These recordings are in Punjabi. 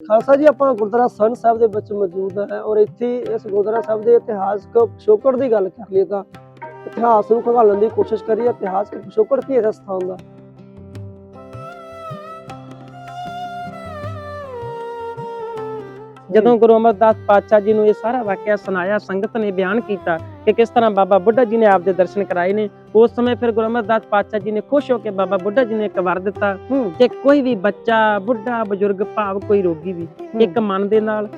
ਖਾਲਸਾ ਜੀ, ਆਪਾਂ ਗੁਰਦੁਆਰਾ ਸਨ ਸਾਹਿਬ ਦੇ ਵਿੱਚ ਮੌਜੂਦ ਹੈ ਔਰ ਇੱਥੇ ਇਸ ਗੁਰਦੁਆਰਾ ਸਾਹਿਬ ਦੇ ਇਤਿਹਾਸਕ ਪਿਛੋਕੜ ਦੀ ਗੱਲ ਕਰ ਲਈਏ ਤਾਂ ਇਤਿਹਾਸ ਨੂੰ ਖੰਗਾਲਣ ਦੀ ਕੋਸ਼ਿਸ਼ ਕਰੀਏ। ਇਤਿਹਾਸਕ ਪਿਛੋਕੜ ਕੀ ਹੈ ਇਸ ਸਥਾਨ ਦਾ? ਜਦੋਂ ਗੁਰੂ ਅਮਰਦਾਸ ਪਾਤਸ਼ਾਹ ਜੀ ਨੂੰ ਇਹ ਸਾਰਾ ਵਾਕਿਆ ਸੁਣਾਇਆ ਸੰਗਤ ਨੇ ਬਿਆਨ ਕੀਤਾ ਕਿ ਕਿਸ ਤਰ੍ਹਾਂ ਬਾਬਾ ਬੁੱਢਾ ਜੀ ਨੇ ਆਪਦੇ ਦਰਸ਼ਨ ਕਰਾਏ ਨੇ ਉਸ ਸਮੇਂ ਫਿਰ ਗੁਰੂ ਅਮਰਦਾਸ ਪਾਤਸ਼ਾਹ ਜੀ ਨੇ ਖੁਸ਼ ਹੋ ਕੇ ਬਾਬਾ ਬੁੱਢਾ ਜੀ ਨੇ ਇੱਕ ਵਰ ਦਿੱਤਾ ਕਿ ਕੋਈ ਵੀ ਬੱਚਾ ਬੁੱਢਾ ਬਜ਼ੁਰਗ ਭਾਵ ਕੋਈ ਰੋਗੀ ਵੀ ਇੱਕ ਮਨ ਦੇ ਨਾਲ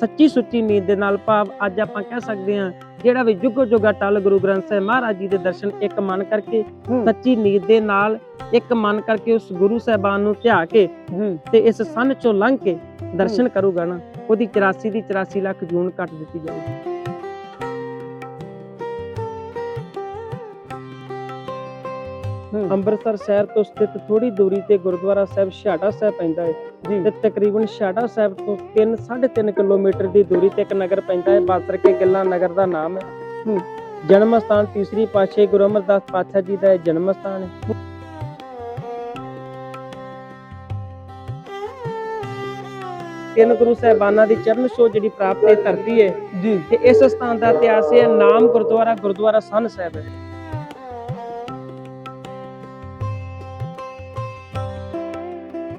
ਸੱਚੀ ਸੁੱਚੀ ਨੀਂਦ ਦੇ ਨਾਲ ਭਾਵ ਅੱਜ ਆਪਾਂ ਕਹਿ ਸਕਦੇ ਹਾਂ ਜਿਹੜਾ ਵੀ ਜੁਗੋ ਜੁਗਾ ਟਲ ਗੁਰੂ ਗ੍ਰੰਥ ਸਾਹਿਬ ਮਹਾਰਾਜ ਜੀ ਦੇ ਦਰਸ਼ਨ ਇੱਕ ਮਨ ਕਰਕੇ। ਸੱਚੀ ਨੀਂਦ ਦੇ ਨਾਲ ਇੱਕ ਮਨ ਕਰਕੇ ਉਸ ਗੁਰੂ ਸਾਹਿਬਾਨ ਨੂੰ ਧਿਆ ਕੇ ਤੇ ਇਸ ਸੰਨ ਚੋਂ ਲੰਘ ਕੇ ਦਰਸ਼ਨ ਕਰੂਗਾ ਨਾ। ਉਹਦੀ 84 ਦੀ 84 ਲੱਖ ਜੂਨ ਕੱਟ ਦਿੱਤੀ ਜਾਊਗੀ ਅੰਮ੍ਰਿਤਸਰ ਸ਼ਹਿਰ ਤੋਂ ਸਥਿਤ ਥੋੜੀ ਦੂਰੀ ਤੇ ਗੁਰਦੁਆਰਾ ਸਾਹਿਬ ਛਾਟਾ ਸਾਹਿਬ ਪੈਂਦਾ ਹੈ ਤੇ ਤਕਰੀਬਨ ਛਾਟਾ ਸਾਹਿਬ ਤੋਂ 3 3.5 ਕਿਲੋਮੀਟਰ ਦੀ ਦੂਰੀ ਤੇ ਇੱਕ ਨਗਰ ਪੈਂਦਾ ਹੈ ਬਾਸਰ ਕੇ ਗਿੱਲਾ ਨਗਰ ਦਾ ਨਾਮ ਹੈ। ਜਨਮ ਸਥਾਨ ਤੀਸਰੀ ਪਾਤਸ਼ਾਹੀ ਗੁਰੂ ਅਮਰਦਾਸ ਪਾਤਸ਼ਾਹ ਜੀ ਦਾ ਇਹ ਜਨਮ ਸਥਾਨ ਹੈ ਤਿੰਨ ਗੁਰੂ ਸਾਹਿਬਾਨਾਂ ਦੀ ਚਰਨ ਛੋਹ ਜਿਹੜੀ ਪ੍ਰਾਪਤ ਇਹ ਧਰਤੀ ਹੈ। ਜੀ। ਤੇ ਇਸ ਸਥਾਨ ਦਾ ਇਤਿਹਾਸ ਹੈ ਨਾਮ ਗੁਰਦੁਆਰਾ ਗੁਰਦੁਆਰਾ ਸੰਨ ਸਾਹਿਬ ਹੈ।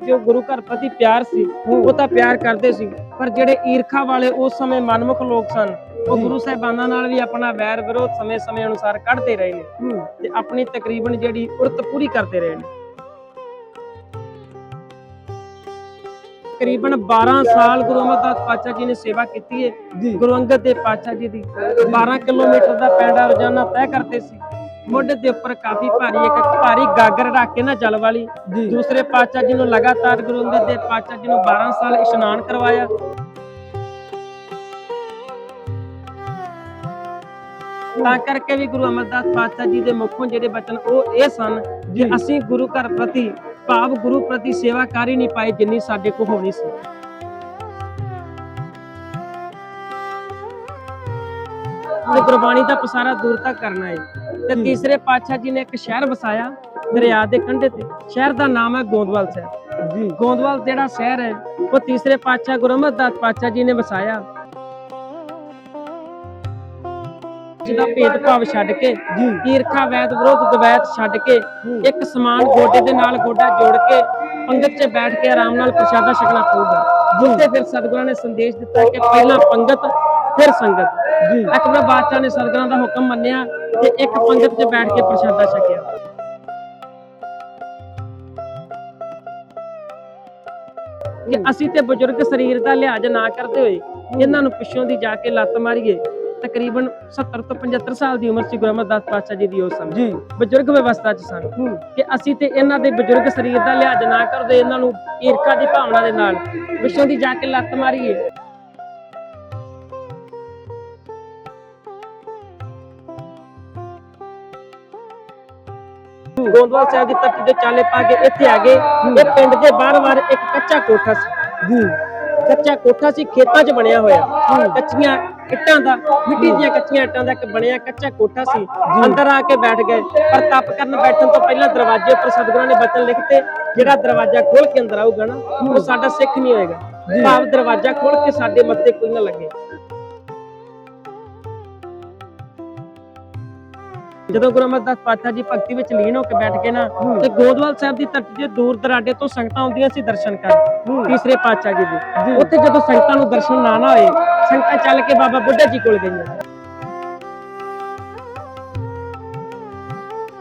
ਜੋ ਗੁਰੂ ਘਰ ਪ੍ਰਤੀ ਪਿਆਰ ਸੀ ਉਹ ਤਾਂ ਪਿਆਰ ਕਰਦੇ ਸੀ ਪਰ ਜਿਹੜੇ ਈਰਖਾ ਵਾਲੇ ਉਸ ਸਮੇਂ ਮਨਮੁਖ ਲੋਕ ਸਨ ਉਹ। ਗੁਰੂ ਸਾਹਿਬਾਨਾਂ ਨਾਲ ਵੀ ਆਪਣਾ ਵੈਰ ਵਿਰੋਧ ਸਮੇਂ-ਸਮੇਂ ਅਨੁਸਾਰ ਕੱਢਦੇ ਰਹੇ ਨੇ। ਤੇ ਆਪਣੀ ਤਕਰੀਬਨ ਜਿਹੜੀ ਉਰਤ ਪੂਰੀ ਕਰਦੇ ਰਹੇ ਨੇ। ਤਕਰੀਬਨ 12 ਸਾਲ ਗੁਰੂ ਅਮਰਦਾਸ ਪਾਤਸ਼ਾਹ ਜੀ ਨੇ ਸੇਵਾ ਕੀਤੀ ਹੈ ਗੁਰੂ ਅੰਗਦ ਦੇਵ ਪਾਤਸ਼ਾਹ ਜੀ ਦੀ 12 ਕਿਲੋਮੀਟਰ ਦਾ ਪੈਂਡਾ ਰੋਜ਼ਾਨਾ ਤੈਅ ਕਰਦੇ ਸੀ। ਮੋਢੇ ਦੇ ਉੱਪਰ ਕਾਫੀ ਭਾਰੀ ਇੱਕ ਭਾਰੀ ਗਾਗਰ ਰੱਖ ਕੇ ਨਾ ਜਲ ਵਾਲੀ। ਦੂਸਰੇ ਪਾਤਸ਼ਾਹ ਜੀ ਨੂੰ ਲਗਾਤਾਰ ਗੁਰੂ ਅੰਗਦ ਦੇਵ ਪਾਤਸ਼ਾਹ ਜੀ ਨੂੰ 12 ਸਾਲ ਇਸ਼ਨਾਨ ਕਰਵਾਇਆ। ਤਾਂ ਕਰਕੇ ਵੀ ਗੁਰੂ ਅਮਰਦਾਸ ਪਾਤਸ਼ਾਹ ਜੀ ਦੇ ਮੁਖੋਂ ਜਿਹੜੇ ਬਚਨ ਉਹ ਇਹ ਸਨ ਕਿ ਜੀ। ਅਸੀਂ ਗੁਰੂ ਘਰ ਪ੍ਰਤੀ ਭਾਵ ਗੁਰੂ ਪ੍ਰਤੀ ਸੇਵਾ ਕਰ ਹੀ ਨਹੀਂ ਪਾਏ ਜਿੰਨੀ ਸਾਡੇ ਕੋਲ ਹੋਣੀ ਸੀ। ਤੇ ਗੁਰਬਾਣੀ ਦਾ ਪਸਾਰਾ ਦੂਰ ਤੱਕ ਕਰਨਾ ਹੈ ਤੇ। ਤੀਸਰੇ ਪਾਤਸ਼ਾਹ ਜੀ ਨੇ ਇੱਕ ਸ਼ਹਿਰ ਵਸਾਇਆ ਦਰਿਆ ਦੇ ਕੰਢੇ ਤੇ। ਸ਼ਹਿਰ ਦਾ ਨਾਮ ਹੈ ਗੋਂਦਵਾਲ ਸਾਹਿਬ। ਜੀ। ਗੋਂਦਵਾਲ ਜਿਹੜਾ ਸ਼ਹਿਰ ਹੈ ਉਹ ਤੀਸਰੇ ਪਾਤਸ਼ਾਹ ਗੁਰੂ ਅਮਰਦਾਸ ਪਾਤਸ਼ਾਹ ਜੀ ਨੇ ਵਸਾਇਆ। ਜਿਹਦਾ ਭੇਦਭਾਵ ਛੱਡ ਕੇ ਈਰਖਾ ਵੈਦ ਵਿਰੋਧ ਦਵੈਤ ਛੱਡ ਕੇ, ਇੱਕ ਸਮਾਨ ਗੋਡੇ ਦੇ ਨਾਲ ਗੋਡਾ ਜੋੜ ਕੇ, ਪੰਗਤ 'ਚ ਬੈਠ ਕੇ ਆਰਾਮ ਨਾਲ ਪ੍ਰਸ਼ਾਦਾ ਛਕਣਾ ਪਊਗਾ। ਜਿੱਥੇ ਫਿਰ ਸਤਿਗੁਰਾਂ ਨੇ ਸੰਦੇਸ਼ ਦਿੱਤਾ ਕਿ ਪਹਿਲਾਂ ਪੰਗਤ, ਫਿਰ ਸੰਗਤ। ਜੀ ਅਕਬਰ ਬਾਦਸ਼ਾਹ ਨੇ ਸਤਿਗੁਰਾਂ ਦਾ ਹੁਕਮ ਮੰਨਿਆ ਤੇ ਇੱਕ ਪੰਗਤ 'ਚ ਬੈਠ ਕੇ ਪ੍ਰਸ਼ਾਦਾ ਛਕਿਆ। ਕਿ ਅਸੀਂ ਤੇ ਬਜ਼ੁਰਗ ਸਰੀਰ ਦਾ ਲਿਹਾਜ਼ ਨਾ ਕਰਦੇ ਹੋਏ, ਇਹਨਾਂ ਨੂੰ ਪਿੱਛੋਂ ਦੀ ਜਾ ਕੇ ਲੱਤ ਮਾਰੀਏ ਤਕਰੀਬਨ 70 ਤੋਂ 75 ਸਾਲ ਦੀ ਉਮਰ ਸੀ ਗੁਰੂ ਅਮਰਦਾਸ ਪਾਤਸ਼ਾਹ ਜੀ ਦੀ ਉਸ ਸਮੇਂ ਜੀ। ਬਜ਼ੁਰਗ ਵਿਵਸਥਾ 'ਚ ਸਨ ਕਿ ਅਸੀਂ ਤੇ ਇਹਨਾਂ ਦੇ ਬਜ਼ੁਰਗ ਸਰੀਰ ਦਾ ਲਿਹਾਜ਼ ਨਾ ਕਰਦੇ ਇਹਨਾਂ ਨੂੰ ਈਰਖਾ ਦੀ ਭਾਵਨਾ ਦੇ ਨਾਲ ਪਿੱਛੋਂ ਦੀ ਜਾ ਕੇ ਲੱਤ ਮਾਰੀਏ। ਗੋਂਦਵਾਲ ਸਾਹਿਬ ਦੀ ਧਰਤੀ ਤੇ ਚਾਲੇ ਪਾ ਕੇ ਇੱਥੇ ਆ ਗਏ। ਇਹ ਪਿੰਡ ਦੇ ਬਾਹਰ-ਬਾਹਰ ਇੱਕ ਕੱਚਾ ਕੋਠਾ ਸੀ। ਜੀ। ਕੱਚਾ ਕੋਠਾ ਸੀ ਖੇਤਾਂ 'ਚ ਬਣਿਆ ਹੋਇਆ। ਕੱਚੀਆਂ ਇੱਟਾਂ ਦਾ ਮਿੱਟੀ ਦੀਆਂ ਕੱਚੀਆਂ ਇੱਟਾਂ ਦਾ ਇੱਕ ਬਣਿਆ ਕੱਚਾ ਕੋਠਾ ਸੀ। ਅੰਦਰ ਆ ਕੇ ਬੈਠ ਗਏ। ਪਰ ਤਪ ਕਰਨ ਬੈਠਣ ਤੋਂ ਪਹਿਲਾਂ ਦਰਵਾਜ਼ੇ ਉੱਪਰ ਸਤਿਗੁਰਾਂ ਨੇ ਬਚਨ ਲਿਖਤੇ ਜਿਹੜਾ ਦਰਵਾਜ਼ਾ ਖੋਲ ਕੇ ਅੰਦਰ ਆਊਗਾ ਨਾ ਉਹ ਸਾਡਾ ਸਿੱਖ ਨਹੀਂ ਹੋਏਗਾ। ਭਾਵ ਦਰਵਾਜ਼ਾ ਖੋਲ ਕੇ ਸਾਡੇ ਮੱਥੇ ਕੋਈ ਨਾ ਲੱਗੇ। ਜਦੋਂ ਗੁਰੂ ਅਮਰਦਾਸ ਪਾਤਸ਼ਾਹ ਜੀ ਭਗਤੀ ਵਿੱਚ ਲੀਨ ਹੋ ਕੇ ਬੈਠ ਗਏ ਨਾ ਤੇ ਗੋਦਵਾਲ ਸਾਹਿਬ ਦੀ ਧਰਤੀ ਤੇ ਦੂਰ ਦਰਾਡੇ ਤੋਂ ਸੰਗਤਾਂ ਆਉਂਦੀਆਂ ਸੀ ਦਰਸ਼ਨ ਕਰਨ ਤੀਸਰੇ ਪਾਤਸ਼ਾਹ ਜੀ ਦੇ। ਉੱਥੇ ਜਦੋਂ ਸੰਗਤਾਂ ਨੂੰ ਦਰਸ਼ਨ ਨਾ ਨਾ ਹੋਏ ਸੰਗਤਾਂ ਚੱਲ ਕੇ ਬਾਬਾ ਬੁੱਢਾ ਜੀ ਕੋਲ ਗਈਆਂ।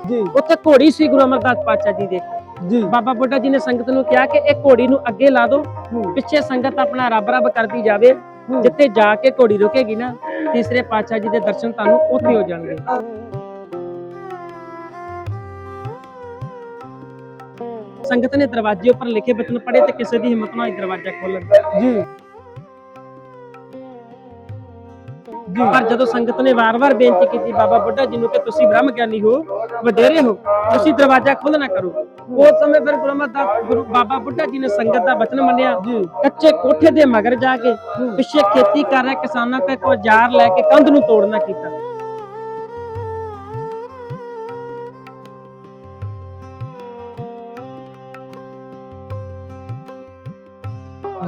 ਜੀ। ਉੱਥੇ ਘੋੜੀ ਸੀ ਗੁਰੂ ਅਮਰਦਾਸ ਪਾਤਸ਼ਾਹ ਜੀ ਦੇ। ਜੀ। ਬਾਬਾ ਬੁੱਢਾ ਜੀ ਨੇ ਸੰਗਤ ਨੂੰ ਕਿਹਾ ਕਿ ਇਹ ਘੋੜੀ ਨੂੰ ਅੱਗੇ ਲਾ ਦਿਓ ਪਿੱਛੇ ਸੰਗਤ ਆਪਣਾ ਰੱਬ ਰੱਬ ਕਰਦੀ ਜਾਵੇ। ਜਿੱਥੇ ਜਾ ਕੇ ਘੋੜੀ ਰੁਕੇਗੀ ਨਾ ਤੀਸਰੇ ਪਾਤਸ਼ਾਹ ਜੀ ਦੇ ਦਰਸ਼ਨ ਤੁਹਾਨੂੰ ਉੱਥੇ ਹੋ ਜਾਣਗੇ। ਸੰਗਤ ਨੇ ਦਰਵਾਜ਼ੇ ਉੱਪਰ ਲਿਖੇ ਬਚਨ ਪੜ੍ਹੇ ਤੇ ਕਿਸੇ ਦੀ ਹਿੰਮਤ ਨਾ ਹੋਈ ਦਰਵਾਜ਼ਾ ਖੋਲਣ। ਜੀ। ਜੀ। ਪਰ ਜਦੋਂ ਸੰਗਤ ਨੇ ਵਾਰ-ਵਾਰ ਬੇਨਤੀ ਕੀਤੀ ਬਾਬਾ ਬੁੱਢਾ ਜੀ ਨੂੰ ਕਿ ਤੁਸੀਂ ਬ੍ਰਹਮ ਗਿਆਨੀ ਹੋ ਵਡੇਰੇ ਹੋ ਤੁਸੀਂ ਦਰਵਾਜ਼ਾ ਖੋਲ੍ਹ ਨਾ ਕਰੋ। ਉਸ ਸਮੇਂ ਫਿਰ ਗੁਰੂ ਗੁਰੂ ਬਾਬਾ ਬੁੱਢਾ ਜੀ ਨੇ ਸੰਗਤ ਦਾ ਬਚਨ ਮੰਨਿਆ। ਕੱਚੇ ਕੋਠੇ ਦੇ ਮਗਰ ਜਾ ਕੇ ਪਿੱਛੇ ਖੇਤੀ ਕਰ ਰਹੇ ਕਿਸਾਨਾਂ ਇੱਕ ਔਜ਼ਾਰ ਲੈ ਕੇ ਕੰਧ ਨੂੰ ਤੋੜਨਾ ਕੀਤਾ।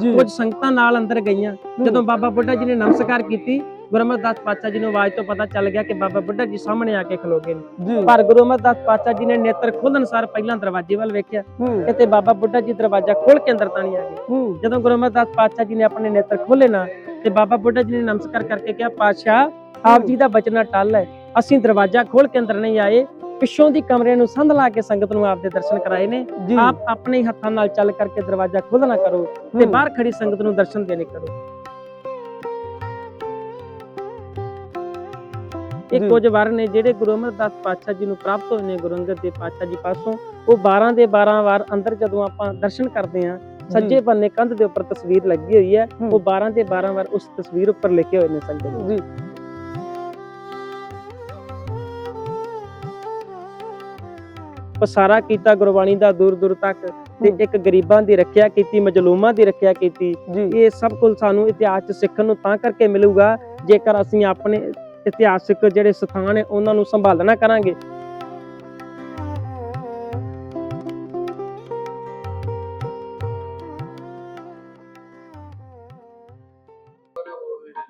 ਕੁਝ ਸੰਗਤਾਂ ਨਾਲ ਅੰਦਰ ਗਈਆਂ। ਜਦੋਂ ਬਾਬਾ ਬੁੱਢਾ ਜੀ ਨੇ ਨਮਸਕਾਰ ਕੀਤੀ ਗੁਰੂ ਅਮਰਦਾਸ ਪਾਤਸ਼ਾਹ ਜੀ ਨੂੰ ਆਵਾਜ਼ ਤੋਂ ਪਤਾ ਚੱਲ ਗਿਆ ਕਿ ਬਾਬਾ ਬੁੱਢਾ ਜੀ ਸਾਹਮਣੇ ਆ ਕੇ ਖਲੋ ਗਏ ਨੇ। ਪਰ ਗੁਰੂ ਅਮਰਦਾਸ ਪਾਤਸ਼ਾਹ ਜੀ ਨੇ ਨੇਤਰ ਖੋਲਣ ਸਾਰ ਪਹਿਲਾਂ ਦਰਵਾਜ਼ੇ ਵੱਲ ਵੇਖਿਆ। ਕਿਤੇ ਬਾਬਾ ਬੁੱਢਾ ਜੀ ਦਰਵਾਜ਼ਾ ਖੋਲ ਕੇ ਅੰਦਰ ਤਾਂ ਨਹੀਂ ਆ ਗਏ। ਜਦੋਂ ਗੁਰੂ ਅਮਰਦਾਸ ਪਾਤਸ਼ਾਹ ਜੀ ਨੇ ਆਪਣੇ ਨੇਤਰ ਖੋਲੇ ਨਾ ਤੇ ਬਾਬਾ ਬੁੱਢਾ ਜੀ ਨੇ ਨਮਸਕਾਰ ਕਰਕੇ ਕਿਹਾ ਪਾਤਸ਼ਾਹ ਆਪ ਜੀ ਦਾ ਬਚਨਾ ਟੱਲ ਹੈ। ਅਸੀਂ ਦਰਵਾਜ਼ਾ ਖੋਲ ਕੇ ਅੰਦਰ ਨਹੀਂ ਆਏ। ਪਿੱਛੋਂ ਦੀ ਕਮਰੇ ਨੂੰ ਸੰਧ ਲਾ ਕੇ ਸੰਗਤ ਨੂੰ ਆਪ ਦੇ ਦਰਸ਼ਨ ਕਰਾਏ ਨੇ ਆਪ ਆਪਣੇ ਹੱਥਾਂ ਨਾਲ ਚੱਲ ਕਰਕੇ ਦਰਵਾਜ਼ਾ ਖੋਲਣਾ ਕਰੋ ਤੇ। ਬਾਹਰ ਖੜੀ ਸੰਗਤ ਨੂੰ ਦਰਸ਼ਨ ਦੇਣੇ ਕਰੋ ਇਹ। ਕੁਝ ਵਰ ਨੇ ਜਿਹੜੇ ਗੁਰੂ ਅਮਰਦਾਸ ਪਾਤਸ਼ਾਹ ਜੀ ਨੂੰ ਪ੍ਰਾਪਤ ਹੋਏ ਨੇ ਗੁਰੂ ਅੰਗਦ ਦੇਵ ਪਾਤਸ਼ਾਹ ਜੀ ਪਾਸੋਂ ਉਹ 12 ਦੇ 12 ਵਾਰ ਅੰਦਰ ਜਦੋਂ ਆਪਾਂ ਦਰਸ਼ਨ ਕਰਦੇ ਹਾਂ ਸੱਜੇ ਬੰਨੇ ਕੰਧ ਦੇ ਉੱਪਰ ਤਸਵੀਰ ਲੱਗੀ ਹੋਈ ਹੂੰ। ਉਹ 12 ਦੇ 12 ਵਾਰ ਉਸ ਤਸਵੀਰ ਉੱਪਰ ਲਿਖੇ ਹੋਏ ਨੇ ਸੰਗਤ ਜੀ ਪਸਾਰਾ ਕੀਤਾ ਗੁਰਬਾਣੀ ਦਾ ਦੂਰ ਦੂਰ ਤੱਕ ਤੇ। ਇੱਕ ਗਰੀਬਾਂ ਦੀ ਰੱਖਿਆ ਕੀਤੀ ਮਜਲੂਮਾਂ ਦੀ ਰੱਖਿਆ ਕੀਤੀ। ਇਹ ਸਭ ਕੁਝ ਸਾਨੂੰ ਇਤਿਹਾਸ 'ਚ ਸਿੱਖਣ ਨੂੰ ਤਾਂ ਕਰਕੇ ਮਿਲੂਗਾ ਜੇਕਰ ਅਸੀਂ ਆਪਣੇ ਇਤਿਹਾਸਿਕ ਜਿਹੜੇ ਸਥਾਨ ਹੈ ਉਹਨਾਂ ਨੂੰ ਸੰਭਾਲਣਾ ਕਰਾਂਗੇ।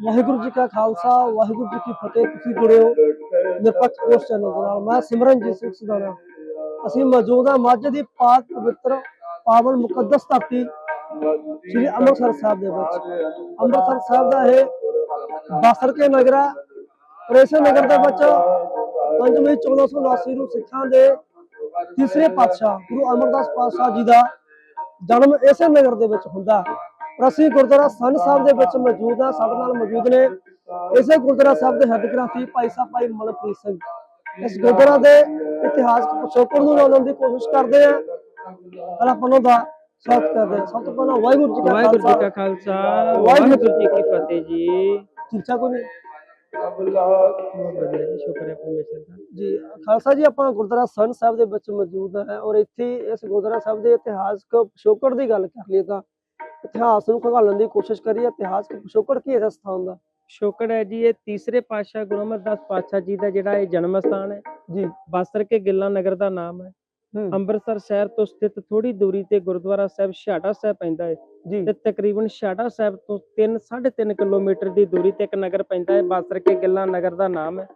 ਵਾਹਿਗੁਰੂ ਜੀ ਕਾ ਖਾਲਸਾ ਵਾਹਿਗੁਰੂ ਜੀ ਕੀ ਫਤਿਹ ਤੁਸੀਂ ਜੁੜੇ ਹੋ ਨਿਰਪੱਖ ਪੋਸਟ ਚੈਨਲ ਨਾਲ। ਮੈਂ ਸਿਮਰਨਜੀਤ ਸਿੰਘ ਸੁਦਾਨਾ ਅਸੀਂ ਮੌਜੂਦ ਹਾਂ ਮੱਝ ਦੀ ਪਾਕ ਪਵਿੱਤਰ ਪਾਵਨ ਮੁਕੱਦਸ ਧਰਤੀ ਸ੍ਰੀ ਅੰਮ੍ਰਿਤਸਰ ਸਾਹਿਬ ਦੇ ਵਿੱਚ। ਅੰਮ੍ਰਿਤਸਰ ਸਾਹਿਬ ਦਾ ਇਹ ਬਾਸਰ ਕੇ ਨਗਰਾ ਔਰ ਇਸੇ ਨਗਰ ਦੇ ਵਿੱਚ 5 ਮਈ 1479 ਨੂੰ ਸਿੱਖਾਂ ਦੇ ਤੀਸਰੇ ਪਾਤਸ਼ਾਹ ਗੁਰੂ ਅਮਰਦਾਸ ਪਾਤਸ਼ਾਹ ਜੀ ਦਾ ਜਨਮ ਇਸੇ ਨਗਰ ਦੇ ਵਿੱਚ ਹੁੰਦਾ। ਔਰ ਅਸੀਂ ਗੁਰਦੁਆਰਾ ਸੰਨ ਸਾਹਿਬ ਦੇ ਵਿੱਚ ਮੌਜੂਦ ਹਾਂ, ਸਾਡੇ ਨਾਲ ਮੌਜੂਦ ਨੇ। ਇਸੇ ਗੁਰਦੁਆਰਾ ਸਾਹਿਬ ਦੇ ਹੈੱਡ ਗ੍ਰੰਥੀ ਭਾਈ ਸਾਹਿਬ ਭਾਈ ਮਨਪ੍ਰੀਤ ਸਿੰਘ। ਇਸ ਗੁਰਦੁਆਰਾ ਦੇ ਇਤਿਹਾਸਕ ਪਿਛੋਕੜ ਨੂੰ ਜਾਣਨ ਦੀ ਕੋਸ਼ਿਸ਼ ਕਰਦੇ ਹਾਂ ਔਰ ਆਪਾਂ ਦਾ ਸਵਾਗਤ ਕਰਦੇ ਸਭ ਤੋਂ ਪਹਿਲਾਂ ਵਾਹਿਗੁਰੂ ਜੀ ਕਾ ਵਾਹਿਗੁਰੂ ਜੀ ਕਾ ਖਾਲਸਾ। ਵਾਹਿਗੁਰੂ ਜੀ ਕੀ ਫਤਿਹ ਜੀ। ਠੀਕ ਠਾਕ ਹੋ ਨੇ ਬਹੁਤ ਵਧੀਆ ਜੀ ਖਾਲਸਾ ਜੀ ਆਪਾਂ ਗੁਰਦੁਆਰਾ ਸੰਨ ਸਾਹਿਬ ਦੇ ਵਿੱਚ ਮੌਜੂਦ ਹੈ ਔਰ ਇੱਥੇ ਇਸ ਗੁਰਦੁਆਰਾ ਸਾਹਿਬ ਦੇ ਇਤਿਹਾਸਕ ਪਿਛੋਕੜ ਦੀ ਗੱਲ ਕਰ ਲਈਏ ਤਾਂ ਇਤਿਹਾਸ ਨੂੰ ਖੰਗਾਲਣ ਦੀ ਕੋਸ਼ਿਸ਼ ਕਰੀਏ। ਇਤਿਹਾਸਕ ਪਿਛੋਕੜ ਕੀ ਹੈ ਇਸ ਸਥਾਨ ਦਾ? ਸ਼ੁਕਰ ਹੈ ਜੀ ਇਹ ਤੀਸਰੇ ਪਾਤਸ਼ਾਹ ਗੁਰੂ ਅਮਰਦਾਸ ਪਾਤਸ਼ਾਹ ਜੀ ਦਾ ਜਿਹੜਾ ਇਹ ਜਨਮ ਸਥਾਨ ਹੈ। ਜੀ। ਬਾਸਰ ਕੇ ਗਿੱਲਾ ਨਗਰ ਦਾ ਨਾਮ ਹੈ। ਅੰਮ੍ਰਿਤਸਰ ਸ਼ਹਿਰ ਤੋਂ ਸਥਿਤ ਥੋੜੀ ਦੂਰੀ ਤੇ ਗੁਰਦੁਆਰਾ ਸਾਹਿਬ ਛਾਟਾ ਸਾਹਿਬ ਪੈਂਦਾ ਹੈ। ਜੀ। ਤੇ ਤਕਰੀਬਨ ਛਾਟਾ ਸਾਹਿਬ ਤੋਂ 3 3.5 ਕਿਲੋਮੀਟਰ ਦੀ ਦੂਰੀ ਤੇ ਇੱਕ ਨਗਰ ਪੈਂਦਾ ਹੈ। ਬਾਸਰ ਕੇ ਗਿੱਲਾ ਨਗਰ ਦਾ ਨਾਮ ਹੈ।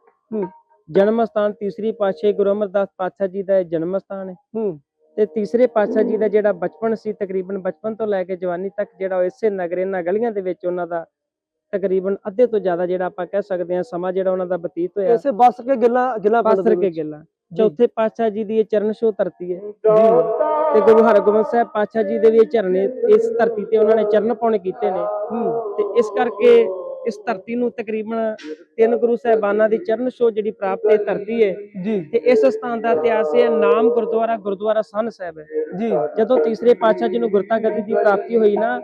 ਜਨਮ ਸਥਾਨ ਤੀਸਰੀ ਪਾਤਸ਼ਾਹੀ ਗੁਰੂ ਅਮਰਦਾਸ ਪਾਤਸ਼ਾਹ ਜੀ ਦਾ ਇਹ ਜਨਮ ਸਥਾਨ ਹੈ। ਹੂੰ। ਤੇ ਤੀਸਰੇ ਪਾਤਸ਼ਾਹ ਜੀ ਦਾ ਜਿਹੜਾ ਬਚਪਨ ਸੀ ਤਕਰੀਬਨ ਬਚਪਨ ਤੋਂ ਲੈ ਕੇ ਜਵਾਨੀ ਤੱਕ ਜਿਹੜਾ ਉਹ ਇਸੇ ਨਗਰ ਇਹਨਾਂ ਗਲੀਆਂ ਦੇ ਵਿੱਚ ਉਹਨਾਂ ਦਾ ਤਕਰੀਬਨ ਅੱਧੇ ਤੋਂ ਜ਼ਿਆਦਾ ਜਿਹੜਾ ਆਪਾਂ ਕਹਿ ਸਕਦੇ ਹਾਂ ਸਮਾਂ ਜਿਹੜਾ ਉਹਨਾਂ ਦਾ ਬਤੀਤ ਹੋਇਆ। ਇਸੇ ਬੱਸ ਕੇ ਗਿੱਲਾ ਗਿੱਲਾ ਬਾਸਰ ਕੇ। ਗਿੱਲਾ। ਚੌਥੇ ਪਾਤਸ਼ਾਹ ਜੀ ਦੀ ਇਹ ਚਰਨ ਛੋਹ ਧਰਤੀ ਹੈ। ਤੇ ਗੁਰੂ ਹਰਗੋਬਿੰਦ ਸਾਹਿਬ ਪਾਤਸ਼ਾਹ ਜੀ ਦੇ ਵੀ ਇਹ ਝਰਨੇ ਇਸ ਧਰਤੀ ਤੇ ਉਹਨਾਂ ਨੇ ਚਰਨ ਪਾਉਣੇ ਕੀਤੇ ਨੇ। ਹੂੰ। ਤੇ ਇਸ ਕਰਕੇ ਇਸ ਧਰਤੀ ਨੂੰ ਤਕਰੀਬਨ ਤਿੰਨ ਗੁਰੂ ਸਾਹਿਬਾਨਾਂ ਦੀ ਚਰਨ ਛੋਹ ਜਿਹੜੀ ਪ੍ਰਾਪਤ ਇਹ ਧਰਤੀ ਹੈ। ਜੀ। ਤੇ ਇਸ ਸਥਾਨ ਦਾ ਇਤਿਹਾਸ ਹੈ ਨਾਮ ਗੁਰਦੁਆਰਾ ਗੁਰਦੁਆਰਾ ਸੰਨ ਸਾਹਿਬ ਹੈ। ਜੀ। ਜਦੋਂ ਤੀਸਰੇ ਪਾਤਸ਼ਾਹ ਜੀ ਨੂੰ ਗੁਰਤਾ ਗੱਦੀ ਦੀ ਪ੍ਰਾਪਤੀ ਹੋਈ ਨਾ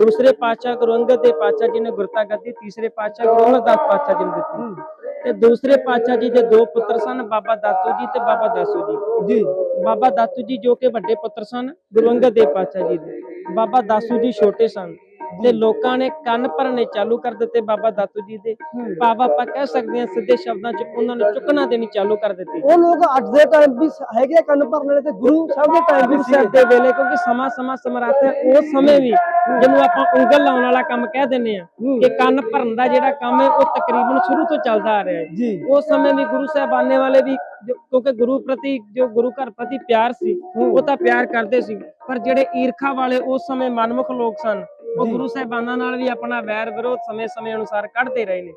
ਦੂਸਰੇ ਪਾਤਸ਼ਾਹ ਗੁਰੂ ਅੰਗਦ ਦੇਵ ਪਾਤਸ਼ਾਹ ਜੀ ਨੇ ਗੁਰਤਾ ਗੱਦੀ ਤੀਸਰੇ ਪਾਤਸ਼ਾਹ ਗੁਰੂ ਅਮਰਦਾਸ ਪਾਤਸ਼ਾਹ ਜੀ ਨੂੰ ਦਿੱਤੀ। ਤੇ ਦੂਸਰੇ ਪਾਤਸ਼ਾਹ ਜੀ ਦੇ ਦੋ ਪੁੱਤਰ ਸਨ ਬਾਬਾ ਦਾਤੂ ਜੀ ਤੇ ਬਾਬਾ ਦਾਸੂ ਜੀ। ਜੀ। ਬਾਬਾ ਦਾਤੂ ਜੀ ਜੋ ਕਿ ਵੱਡੇ ਪੁੱਤਰ ਸਨ ਗੁਰੂ ਅੰਗਦ ਦੇਵ ਪਾਤਸ਼ਾਹ ਜੀ ਦੇ। ਬਾਬਾ ਦਾਸੂ ਜੀ ਛੋਟੇ ਸਨ। ਤੇ ਲੋਕਾਂ ਨੇ ਕੰਨ ਭਰਨੇ ਚਾਲੂ ਕਰ ਦਿੱਤੇ ਬਾਬਾ ਦਾਤੂ ਜੀ ਦੇ। ਬਾਬਾ ਆਪਾਂ ਕਹਿ ਸਕਦੇ ਹਾਂ ਸਿੱਧੇ ਸ਼ਬਦਾਂ 'ਚ ਉਹਨਾਂ ਨੇ ਚੁੱਕਣਾ ਦੇਣੀ ਚਾਲੂ ਕਰ ਦਿੱਤੀ। ਉਹ ਲੋਕ ਅੱਜ ਦੇ ਟਾਈਮ ਵੀ ਹੈਗੇ ਕੰਨ ਭਰਨ ਵਾਲੇ ਤੇ ਗੁਰੂ ਸਾਹਿਬ ਦੇ ਟਾਈਮ ਵੀ ਸਾਹਿਬ ਦੇ ਵੇਲੇ ਕਿਉਂਕਿ ਸਮਾਂ ਸਮਾਂ ਸਮਰੱਥ ਹੈ ਉਸ ਸਮੇਂ ਵੀ ਜਿਹਨੂੰ ਆਪਾਂ ਉਂਗਲ ਲਾਉਣ ਵਾਲਾ ਕੰਮ ਕਹਿ ਦਿੰਨੇ ਆ। ਕਿ ਕੰਨ ਭਰਨ ਦਾ ਜਿਹੜਾ ਕੰਮ ਹੈ ਉਹ ਤਕਰੀਬਨ ਸ਼ੁਰੂ ਤੋਂ ਚੱਲਦਾ ਆ ਰਿਹਾ ਹੈ। ਉਸ ਸਮੇਂ ਵੀ ਗੁਰੂ ਸਾਹਿਬਾਨੇ ਵਾਲੇ ਵੀ ਕਿਉਂਕਿ ਗੁਰੂ ਪ੍ਰਤੀ ਜੋ ਗੁਰੂ ਘਰ ਪ੍ਰਤੀ ਪਿਆਰ ਸੀ ਉਹ ਤਾਂ ਪਿਆਰ ਕਰਦੇ ਸੀ। ਪਰ ਜਿਹੜੇ ਈਰਖਾ ਵਾਲੇ ਉਸ ਸਮੇਂ ਮਨਮੁਖ ਲੋਕ ਸਨ। ਉਹ। ਗੁਰੂ ਸਾਹਿਬਾਨਾਂ ਨਾਲ ਵੀ ਆਪਣਾ ਵੈਰ ਵਿਰੋਧ ਸਮੇਂ-ਸਮੇਂ ਅਨੁਸਾਰ ਕੱਢਦੇ ਰਹੇ ਨੇ।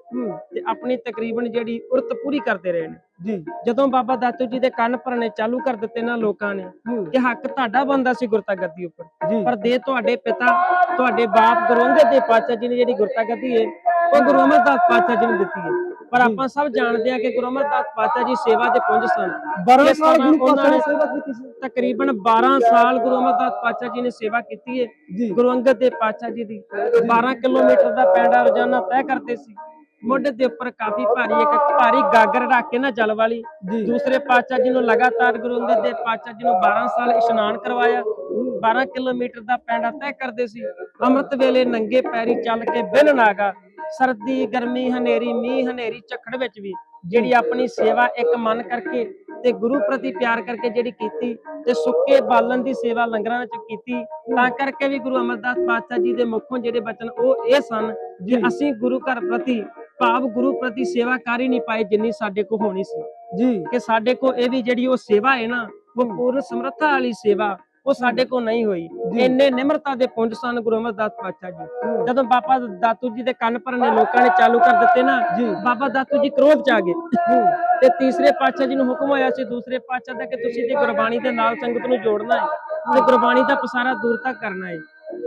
ਤੇ ਆਪਣੀ ਤਕਰੀਬਨ ਜਿਹੜੀ ਉਰਤ ਪੂਰੀ ਕਰਦੇ ਰਹੇ ਨੇ। ਜੀ। ਜਦੋਂ ਬਾਬਾ ਦਾਤੂ ਜੀ ਦੇ ਕੰਨ ਭਰਨੇ ਚਾਲੂ ਕਰ ਦਿੱਤੇ ਨਾ ਲੋਕਾਂ ਨੇ ਕਿ ਹੱਕ ਤੁਹਾਡਾ ਬੰਦਾ ਸੀ ਗੁਰਤਾ ਗੱਦੀ ਉੱਪਰ। ਪਰ ਦੇ ਤੁਹਾਡੇ ਪਿਤਾ ਤੁਹਾਡੇ ਬਾਪ ਗੁਰੂ ਅੰਗਦ ਦੇਵ ਪਾਤਸ਼ਾਹ ਜੀ ਨੇ ਜਿਹੜੀ ਗੁਰਤਾ ਗੱਦੀ ਹੈ ਉਹ ਗੁਰੂ ਅਮਰਦਾਸ ਪਾਤਸ਼ਾਹ ਜੀ ਨੂੰ ਦਿੱਤੀ ਹੈ ਪਰ ਆਪਾਂ ਸਭ ਜਾਣਦੇ ਹਾਂ ਕਿ ਗੁਰੂ ਅਮਰਦਾਸ ਪਾਤਸ਼ਾਹ ਜੀ ਸੇਵਾ ਦੇ ਪੁੰਜ ਸਨ। 12 ਇਸ ਸਾਲ ਗੁਰੂ ਪਾਤਸ਼ਾਹ ਨੇ ਸੇਵਾ ਕੀਤੀ ਸੀ। ਤਕਰੀਬਨ 12 ਸਾਲ ਗੁਰੂ ਅਮਰਦਾਸ ਪਾਤਸ਼ਾਹ ਜੀ ਨੇ ਸੇਵਾ ਕੀਤੀ ਹੈ। ਗੁਰੂ ਅੰਗਦ ਦੇਵ ਪਾਤਸ਼ਾਹ ਜੀ ਦੀ 12 ਕਿਲੋਮੀਟਰ ਦਾ ਪੈਂਡਾ ਰੋਜ਼ਾਨਾ ਤੈਅ ਕਰਦੇ ਸੀ। ਮੋਢੇ ਦੇ ਉੱਪਰ ਕਾਫੀ ਭਾਰੀ ਇੱਕ ਭਾਰੀ ਗਾਗਰ ਰੱਖ ਕੇ ਨਾ ਜਲ ਵਾਲੀ। ਦੂਸਰੇ ਪਾਤਸ਼ਾਹ ਜੀ ਨੂੰ ਲਗਾਤਾਰ ਗੁਰੂ ਅੰਗਦ ਦੇਵ ਪਾਤਸ਼ਾਹ ਜੀ ਨੂੰ 12 ਸਾਲ ਇਸ਼ਨਾਨ ਕਰਵਾਇਆ। 12 ਕਿਲੋਮੀਟਰ ਦਾ ਪੈਂਡਾ ਤੈਅ ਕਰਦੇ ਸੀ। ਅੰਮ੍ਰਿਤ ਵੇਲੇ ਨੰਗੇ ਪੈਰੀ ਚੱਲ ਕੇ ਬਿਨ ਨਾਗਾ ਸਰਦੀ ਗਰਮੀ ਹਨੇਰੀ ਮੀਂਹ ਹਨੇਰੀ ਝੱਖੜ ਵਿੱਚ ਵੀ ਜਿਹੜੀ ਆਪਣੀ ਸੇਵਾ ਇੱਕ ਮਨ ਕਰਕੇ ਤੇ ਗੁਰੂ ਪ੍ਰਤੀ ਪਿਆਰ ਕਰਕੇ ਜਿਹੜੀ ਕੀਤੀ ਤੇ ਸੁੱਕੇ ਬਾਲਣ ਦੀ ਸੇਵਾ ਲੰਗਰਾਂ ਵਿੱਚ ਕੀਤੀ ਤਾਂ ਕਰਕੇ ਵੀ ਗੁਰੂ ਅਮਰਦਾਸ ਪਾਤਸ਼ਾਹ ਜੀ ਦੇ ਮੁਖੋਂ ਜਿਹੜੇ ਬਚਨ ਉਹ ਇਹ ਸਨ ਕਿ ਅਸੀਂ ਗੁਰੂ ਘਰ ਪ੍ਰਤੀ ਭਾਵ ਗੁਰੂ ਪ੍ਰਤੀ ਸੇਵਾ ਕਰ ਹੀ ਨਹੀਂ ਪਾਏ ਜਿੰਨੀ ਸਾਡੇ ਕੋ ਹੋਣੀ ਸੀ। ਜੀ। ਕਿ ਸਾਡੇ ਕੋ ਇਹ ਵੀ ਜਿਹੜੀ ਉਹ ਸੇਵਾ ਹੈ ਨਾ ਉਹ ਪੂਰਨ ਸਮਰੱਥਾ ਵਾਲੀ ਸੇਵਾ ਉਹ ਸਾਡੇ ਕੋ ਨਹੀਂ ਹੋਈ। ਇੰਨੇ ਨਿਮਰਤਾ ਦੇ ਪੁੰਜ ਸਨ ਗੁਰੂ ਅਮਰਦਾਸ ਪਾਤਸ਼ਾਹ ਜੀ। ਜਦੋਂ ਬਾਬਾ ਦਾਤੂ ਜੀ ਦੇ ਕੰਨ ਭਰਨੇ ਲੋਕਾਂ ਨੇ ਚਾਲੂ ਕਰ ਦਿੱਤੇ ਨਾ ਬਾਬਾ ਦਾਤੂ ਜੀ ਕ੍ਰੋਧ ਚ ਆ ਗਏ। ਤੇ ਤੀਸਰੇ ਪਾਤਸ਼ਾਹ ਜੀ ਨੂੰ ਹੁਕਮ ਹੋਇਆ ਸੀ ਦੂਸਰੇ ਪਾਤਸ਼ਾਹ ਦਾ ਕਿ ਤੁਸੀਂ ਤੇ ਗੁਰਬਾਣੀ ਦੇ ਨਾਲ ਸੰਗਤ ਨੂੰ ਜੋੜਨਾ ਹੈ ਤੇ ਗੁਰਬਾਣੀ ਦਾ ਪਸਾਰਾ ਦੂਰ ਤੱਕ ਕਰਨਾ ਹੈ।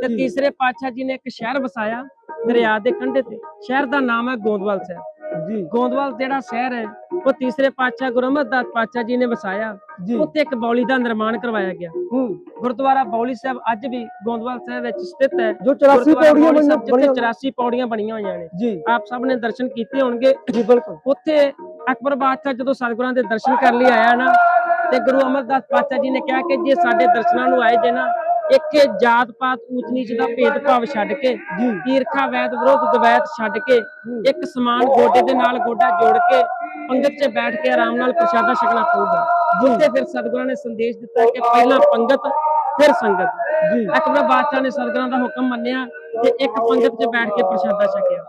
ਤੇ। ਤੀਸਰੇ ਪਾਤਸ਼ਾਹ ਜੀ ਨੇ ਇੱਕ ਸ਼ਹਿਰ ਵਸਾਇਆ ਦਰਿਆ ਦੇ ਕੰਢੇ ਤੇ। ਸ਼ਹਿਰ ਦਾ ਨਾਮ ਹੈ ਗੋਂਦਵਾਲ ਸਾਹਿਬ। ਜੀ। ਗੋਂਦਵਾਲ ਜਿਹੜਾ ਸ਼ਹਿਰ ਹੈ ਉਹ ਤੀਸਰੇ ਪਾਤਸ਼ਾਹ ਗੁਰੂ ਅਮਰਦਾਸ ਪਾਤਸ਼ਾਹ ਜੀ ਨੇ ਵਸਾਇਆ। ਉੱਥੇ ਇੱਕ ਬੌਲੀ ਦਾ ਨਿਰਮਾਣ ਕਰਵਾਇਆ ਗਿਆ। ਹੂੰ। ਗੁਰਦੁਆਰਾ ਬੌਲੀ ਸਾਹਿਬ ਅੱਜ ਵੀ ਗੋਂਦਵਾਲ ਸਾਹਿਬ ਵਿੱਚ ਸਥਿਤ ਹੈ। ਜੋ 84 ਗੁਰਦੁਆਰਾ ਪੌੜੀਆਂ ਬਣੀਆਂ ਸਾਹਿਬ ਜਿੱਥੇ ਬਣੀਆਂ 84 ਪੌੜੀਆਂ ਬਣੀਆਂ ਹੋਈਆਂ ਨੇ। ਜੀ। ਆਪ ਸਭ ਨੇ ਦਰਸ਼ਨ ਕੀਤੇ ਹੋਣਗੇ। ਜੀ ਬਿਲਕੁਲ। ਉੱਥੇ ਅਕਬਰ ਬਾਦਸ਼ਾਹ ਜਦੋਂ ਸਤਿਗੁਰਾਂ ਦੇ ਦਰਸ਼ਨ ਕਰਨ ਲਈ ਆਇਆ ਨਾ ਤੇ ਗੁਰੂ ਅਮਰਦਾਸ ਪਾਤਸ਼ਾਹ ਜੀ ਨੇ ਕਿਹਾ ਕਿ ਜੇ ਸਾਡੇ ਦਰਸ਼ਨਾਂ ਨੂੰ ਆਏ ਜੇ ਨਾ ਇੱਥੇ ਜਾਤ ਪਾਤ ਊਚ ਨੀਚ ਦਾ ਭੇਦਭਾਵ ਛੱਡ ਕੇ ਈਰਖਾ ਵੈਦ ਵਿਰੋਧ ਦਵੈਤ ਛੱਡ ਕੇ ਇੱਕ ਸਮਾਨ ਗੋਡੇ ਦੇ ਨਾਲ ਗੋਡਾ ਜੋੜ ਕੇ ਪੰਗਤ 'ਚ ਬੈਠ ਕੇ ਆਰਾਮ ਨਾਲ ਪ੍ਰਸ਼ਾਦਾ ਛਕਣਾ ਪਊਗਾ। ਜਿੱਥੇ ਫਿਰ ਸਤਿਗੁਰਾਂ ਨੇ ਸੰਦੇਸ਼ ਦਿੱਤਾ ਕਿ ਪਹਿਲਾਂ ਪੰਗਤ ਫਿਰ ਸੰਗਤ। ਜੀ। ਅਕਬਰ ਬਾਦਸ਼ਾਹ ਨੇ ਸਤਿਗੁਰਾਂ ਦਾ ਹੁਕਮ ਮੰਨਿਆ ਤੇ ਇੱਕ ਪੰਗਤ 'ਚ ਬੈਠ ਕੇ ਪ੍ਰਸ਼ਾਦਾ ਛਕਿਆ।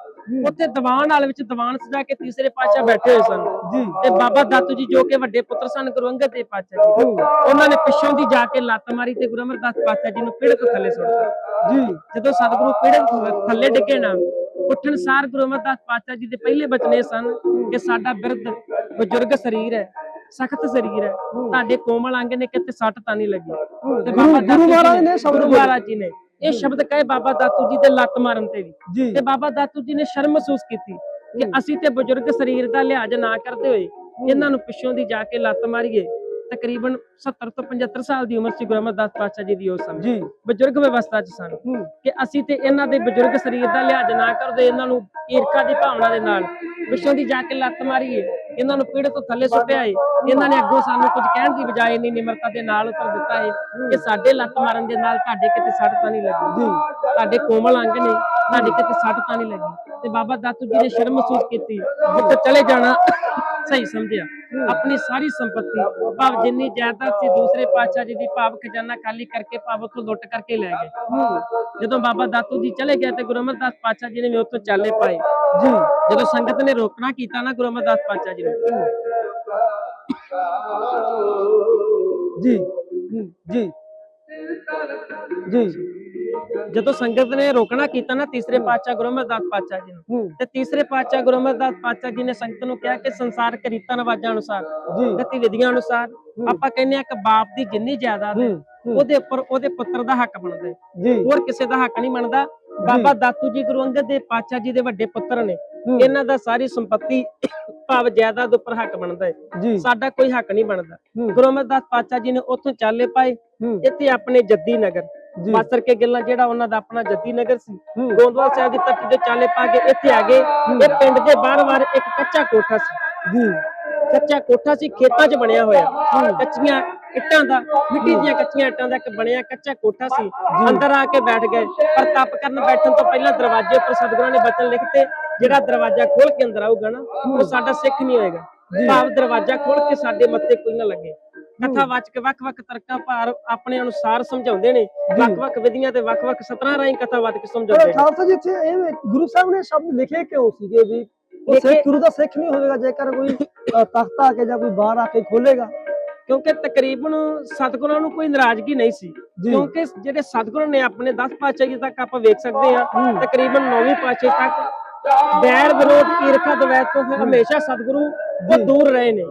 ਉੱਥੇ ਦੀਵਾਨ ਹਾਲ ਵਿੱਚ ਦੀਵਾਨ ਸਜਾ ਕੇ ਤੀਸਰੇ ਪਾਤਸ਼ਾਹ ਬੈਠੇ ਹੋਏ ਸਨ। ਜੀ। ਤੇ ਬਾਬਾ ਦਾਤੂ ਜੀ ਜੋ ਕਿ ਵੱਡੇ ਪੁੱਤਰ ਸਨ ਗੁਰੂ ਅੰਗਦ ਦੇਵ ਪਾਤਸ਼ਾਹ ਜੀ ਉਹਨਾਂ ਨੇ ਪਿੱਛੋਂ ਦੀ ਜਾ ਕੇ ਲੱਤ ਮਾਰੀ ਤੇ ਗੁਰੂ ਅਮਰਦਾਸ ਪਾਤਸ਼ਾਹ ਜੀ ਨੂੰ ਪੀੜ ਤੋਂ ਥੱਲੇ ਸੁੱਟਤਾ ਜੀ। ਜਦੋਂ ਸਤਿਗੁਰੂ ਪੀੜ ਤੋਂ ਥੱਲੇ ਡਿੱਗੇ ਨਾ ਉੱਠਣ ਸਾਰ ਗੁਰੂ ਅਮਰਦਾਸ ਪਾਤਸ਼ਾਹ ਜੀ ਦੇ ਪਹਿਲੇ ਬਚਨ ਸਨ ਕਿ ਸਾਡਾ ਬਿਰਧ ਬਜ਼ੁਰਗ ਸਰੀਰ ਹੈ ਸਖਤ ਸਰੀਰ ਹੈ। ਤੁਹਾਡੇ ਕੋਮਲ ਅੰਗ ਨੇ ਕਿਤੇ ਸੱਟ ਤਾਂ ਨਹੀਂ ਲੱਗੀ। ਤੇ ਗੁਰੂ ਦਾਤੂ ਮਹਾਰਾਜ ਨੇ ਸ਼ਬਦ ਗੁਰੂ ਬੋਲੇ। ਮਹਾਰਾਜ ਜੀ ਨੇ ਇਹ ਸ਼ਬਦ ਕਹੇ ਬਾਬਾ ਦਾਤੂ ਜੀ ਦੇ ਲੱਤ ਮਾਰਨ ਤੇ ਵੀ। ਤੇ ਬਾਬਾ ਦਾਤੂ ਜੀ ਨੇ ਸ਼ਰਮ ਮਹਿਸੂਸ ਕੀਤੀ ਕਿ ਅਸੀਂ ਤੇ ਬਜ਼ੁਰਗ ਸਰੀਰ ਦਾ ਲਿਹਾਜ਼ ਨਾ ਕਰਦੇ ਹੋਏ ਇਹਨਾਂ ਨੂੰ ਪਿੱਛੋਂ ਦੀ ਜਾ ਕੇ ਲੱਤ ਮਾਰੀਏ। ਤਕਰੀਬਨ 70 ਤੋਂ 75 ਸਾਲ ਦੀ ਉਮਰ ਸੀ ਗੁਰੂ ਅਮਰਦਾਸ ਪਾਤਸ਼ਾਹ ਜੀ ਦੀ ਉਸ ਸਮੇਂ। ਜੀ। ਬਜ਼ੁਰਗ ਵਿਵਸਥਾ 'ਚ ਸਨ ਕਿ ਅਸੀਂ ਤੇ ਇਹਨਾਂ ਦੇ ਬਜ਼ੁਰਗ ਸਰੀਰ ਦਾ ਲਿਹਾਜ਼ ਨਾ ਕਰਦੇ ਇਹਨਾਂ ਨੂੰ ਈਰਖਾ ਦੀ ਭਾਵਨਾ ਦੇ ਨਾਲ ਪਿੱਛੋਂ ਦੀ ਜਾ ਕੇ ਲੱਤ ਮਾਰੀਏ। ਇਹਨਾਂ ਨੂੰ ਪੀੜ ਤੋਂ ਥੱਲੇ ਸੁੱਟਿਆ ਏ। ਇਹਨਾਂ ਨੇ ਅੱਗੋਂ ਸਾਨੂੰ ਕੁਝ ਕਹਿਣ ਦੀ ਬਜਾਏ ਇੰਨੀ ਨਿਮਰਤਾ ਦੇ ਨਾਲ ਉੱਤਰ ਦਿੱਤਾ ਏ ਕਿ ਸਾਡੇ ਲੱਤ ਮਾਰਨ ਦੇ ਨਾਲ ਤੁਹਾਡੇ ਕਿਤੇ ਸੱਟ ਤਾਂ ਨਹੀਂ ਲੱਗੀ। ਤੁਹਾਡੇ ਕੋਮਲ ਅੰਗ ਨੇ ਤੁਹਾਡੇ ਕਿਤੇ ਸੱਟ ਤਾਂ ਨਹੀਂ ਲੱਗੀ। ਤੇ ਬਾਬਾ ਦਾਤੂ ਜੀ ਨੇ ਸ਼ਰਮ ਮਹਿਸੂਸ ਕੀਤੀ ਜਿੱਥੇ ਚਲੇ ਜਾਣਾ ਸਹੀ ਸਮਝਿਆ। ਆਪਣੀ ਸਾਰੀ ਸੰਪਤੀ ਭਾਵ ਜਿੰਨੀ ਜਾਇਦਾਦ ਸੀ ਦੂਸਰੇ ਪਾਤਸ਼ਾਹ ਜੀ ਦੀ ਭਾਵ ਖਜ਼ਾਨਾ ਖਾਲੀ ਕਰਕੇ ਭਾਵ ਉੱਥੋਂ ਲੁੱਟ ਕਰਕੇ ਲੈ ਗਏ। ਜਦੋਂ ਬਾਬਾ ਦਾਤੂ ਜੀ ਚਲੇ ਗਏ ਤੇ ਗੁਰੂ ਅਮਰਦਾਸ ਪਾਤਸ਼ਾਹ ਜੀ ਨੇ ਵੀ ਉੱਥੋਂ ਚਾਲੇ ਪਾਏ। ਜੀ ਜਦੋਂ ਸੰਗਤ ਨੇ ਰੋਕਣਾ ਕੀਤਾ ਨਾ ਗੁਰੂ ਅਮਰਦਾਸ ਪਾਤਸ਼ਾਹ ਜੀ ਨੂੰ। ਜੀ ਜੀ ਜੀ। ਜਦੋਂ ਸੰਗਤ ਨੇ ਰੋਕਣਾ ਕੀਤਾ ਨਾ ਤੀਸਰੇ ਪਾਤਸ਼ਾਹ ਗੁਰੂ ਅਮਰਦਾਸ ਪਾਤਸ਼ਾਹ ਜੀ ਨੂੰ ਤੇ ਤੀਸਰੇ ਪਾਤਸ਼ਾਹ ਗੁਰੂ ਅਮਰਦਾਸ ਪਾਤਸ਼ਾਹ ਜੀ ਨੇ ਸੰਗਤ ਨੂੰ ਕਿਹਾ ਕਿ ਸੰਸਾਰਕ ਰੀਤਾਂ ਰਿਵਾਜਾਂ ਅਨੁਸਾਰ ਜੀ। ਗਤੀਵਿਧੀਆਂ ਅਨੁਸਾਰ ਆਪਾਂ ਕਹਿੰਦੇ ਆ ਕਿ ਬਾਪ ਦੀ ਜਿੰਨੀ ਜਾਇਦਾਦ ਹੈ ਹੂੰ, ਹੂੰ। ਉਹਦੇ ਉੱਪਰ ਉਹਦੇ ਪੁੱਤਰ ਦਾ ਹੱਕ ਬਣਦਾ ਹੋਰ ਕਿਸੇ ਦਾ ਹੱਕ ਨਹੀਂ ਬਣਦਾ। ਬਾਬਾ ਦਾਤੂ ਜੀ ਗੁਰੂ ਅੰਗਦ ਦੇ ਪਾਤਸ਼ਾਹ ਜੀ ਦੇ ਵੱਡੇ ਪੁੱਤਰ ਨੇ। ਇਹਨਾਂ ਦਾ ਸਾਰੀ ਸੰਪਤੀ ਭਾਵ ਜਾਇਦਾਦ ਉੱਪਰ ਹੱਕ ਬਣਦਾ ਹੈ। ਸਾਡਾ ਕੋਈ ਹੱਕ ਨਹੀਂ ਬਣਦਾ। ਗੁਰੂ ਅਮਰਦਾਸ ਪਾਤਸ਼ਾਹ ਜੀ ਨੇ ਉੱਥੋਂ ਚਾਲੇ ਪਾਏ। ਇੱਥੇ ਆਪਣੇ ਜੱਦੀ ਨਗਰ। ਜੀ। ਬਾਸਰ ਕੇ ਗਿੱਲਾਂ ਜਿਹੜਾ ਉਹਨਾਂ ਦਾ ਆਪਣਾ ਜੱਦੀ ਨਗਰ ਸੀ। ਗੋਂਦਵਾਲ ਸਾਹਿਬ ਦੀ ਧਰਤੀ ਤੇ ਚਾਲੇ ਪਾ ਕੇ ਇੱਥੇ ਆ ਗਏ। ਇਹ ਪਿੰਡ ਦੇ ਬਾਹਰ-ਬਾਹਰ ਇੱਕ ਕੱਚਾ ਕੋਠਾ ਸੀ। ਜੀ। ਕੱਚਾ ਕੋਠਾ ਸੀ ਖੇਤਾਂ 'ਚ ਬਣਿਆ ਹੋਇਆ। ਕੱਚੀਆਂ ਇੱਟਾਂ ਦਾ ਮਿੱਟੀ ਦੀਆਂ ਕੱਚੀਆਂ ਇੱਟਾਂ ਦਾ ਇੱਕ ਬਣਿਆ ਕੱਚਾ ਕੋਠਾ ਸੀ। ਅੰਦਰ ਆ ਕੇ ਬੈਠ ਗਏ। ਪਰ ਤਪ ਕਰਨ ਬੈਠਣ ਤੋਂ ਪਹਿਲਾਂ ਦਰਵਾਜ਼ੇ ਉੱਪਰ ਸਤਿਗੁਰਾਂ ਨੇ ਬਚਨ ਲਿਖਤੇ ਜਿਹੜਾ ਦਰਵਾਜ਼ਾ ਖੋਲ ਕੇ ਅੰਦਰ ਆਊਗਾ ਨਾ ਉਹ ਸਾਡਾ ਸਿੱਖ ਨਹੀਂ ਹੋਏਗਾ। ਭਾਵ ਦਰਵਾਜ਼ਾ ਖੋਲ ਕੇ ਸਾਡੇ ਮੱਥੇ ਕੋਈ ਨਾ ਲੱਗੇ। ਕਥਾ ਵਾਚਕ ਵੱਖ-ਵੱਖ ਤਰਕਾਂ ਭਾਰ ਆਪਣੇ ਅਨੁਸਾਰ ਸਮਝਾਉਂਦੇ ਨੇ। ਵੱਖ-ਵੱਖ ਵਿਧੀਆਂ ਤੇ ਵੱਖ-ਵੱਖ ਸਤਰਾਂ ਰਾਹੀਂ ਕਥਾ ਵਾਚਕ ਸਮਝਾਉਂਦੇ ਨੇ। ਖਾਲਸਾ ਜੀ ਇੱਥੇ ਇਹ ਗੁਰੂ ਸਾਹਿਬ ਨੇ ਸ਼ਬਦ ਲਿਖੇ ਕਿਉਂ ਸੀਗੇ ਵੀ? ਉਹ ਸਿੱਖ ਗੁਰੂ ਦਾ ਸਿੱਖ ਨਹੀਂ ਹੋਵੇਗਾ ਜੇਕਰ ਕੋਈ ਤਖਤ ਆ ਕੇ ਜਾਂ ਕੋਈ ਬਾਹਰ ਆ ਕੇ ਖੋਲੇਗਾ ਕਿਉਂਕਿ ਤਕਰੀਬਨ ਸਤਿਗੁਰਾਂ ਨੂੰ ਕੋਈ ਨਾਰਾਜ਼ਗੀ ਨਹੀਂ ਸੀ। ਕਿਉਂਕਿ ਜਿਹੜੇ ਸਤਿਗੁਰਾਂ ਨੇ ਆਪਣੇ 10 ਪਾਤਸ਼ਾਹੀ ਤੱਕ ਆਪਾਂ ਵੇਖ ਸਕਦੇ ਹਾਂ ਤਕਰੀਬਨ 9ਵੀਂ ਪਾਤਸ਼ਾਹੀ ਤੱਕ ਬੈਰ ਵਿਰੋਧ ਈਰਖਾ ਦਵੈਤ ਤੋਂ ਹਮੇਸ਼ਾ ਸਤਿਗੁਰੂ ਉਹ ਦੂਰ ਰਹੇ ਨੇ।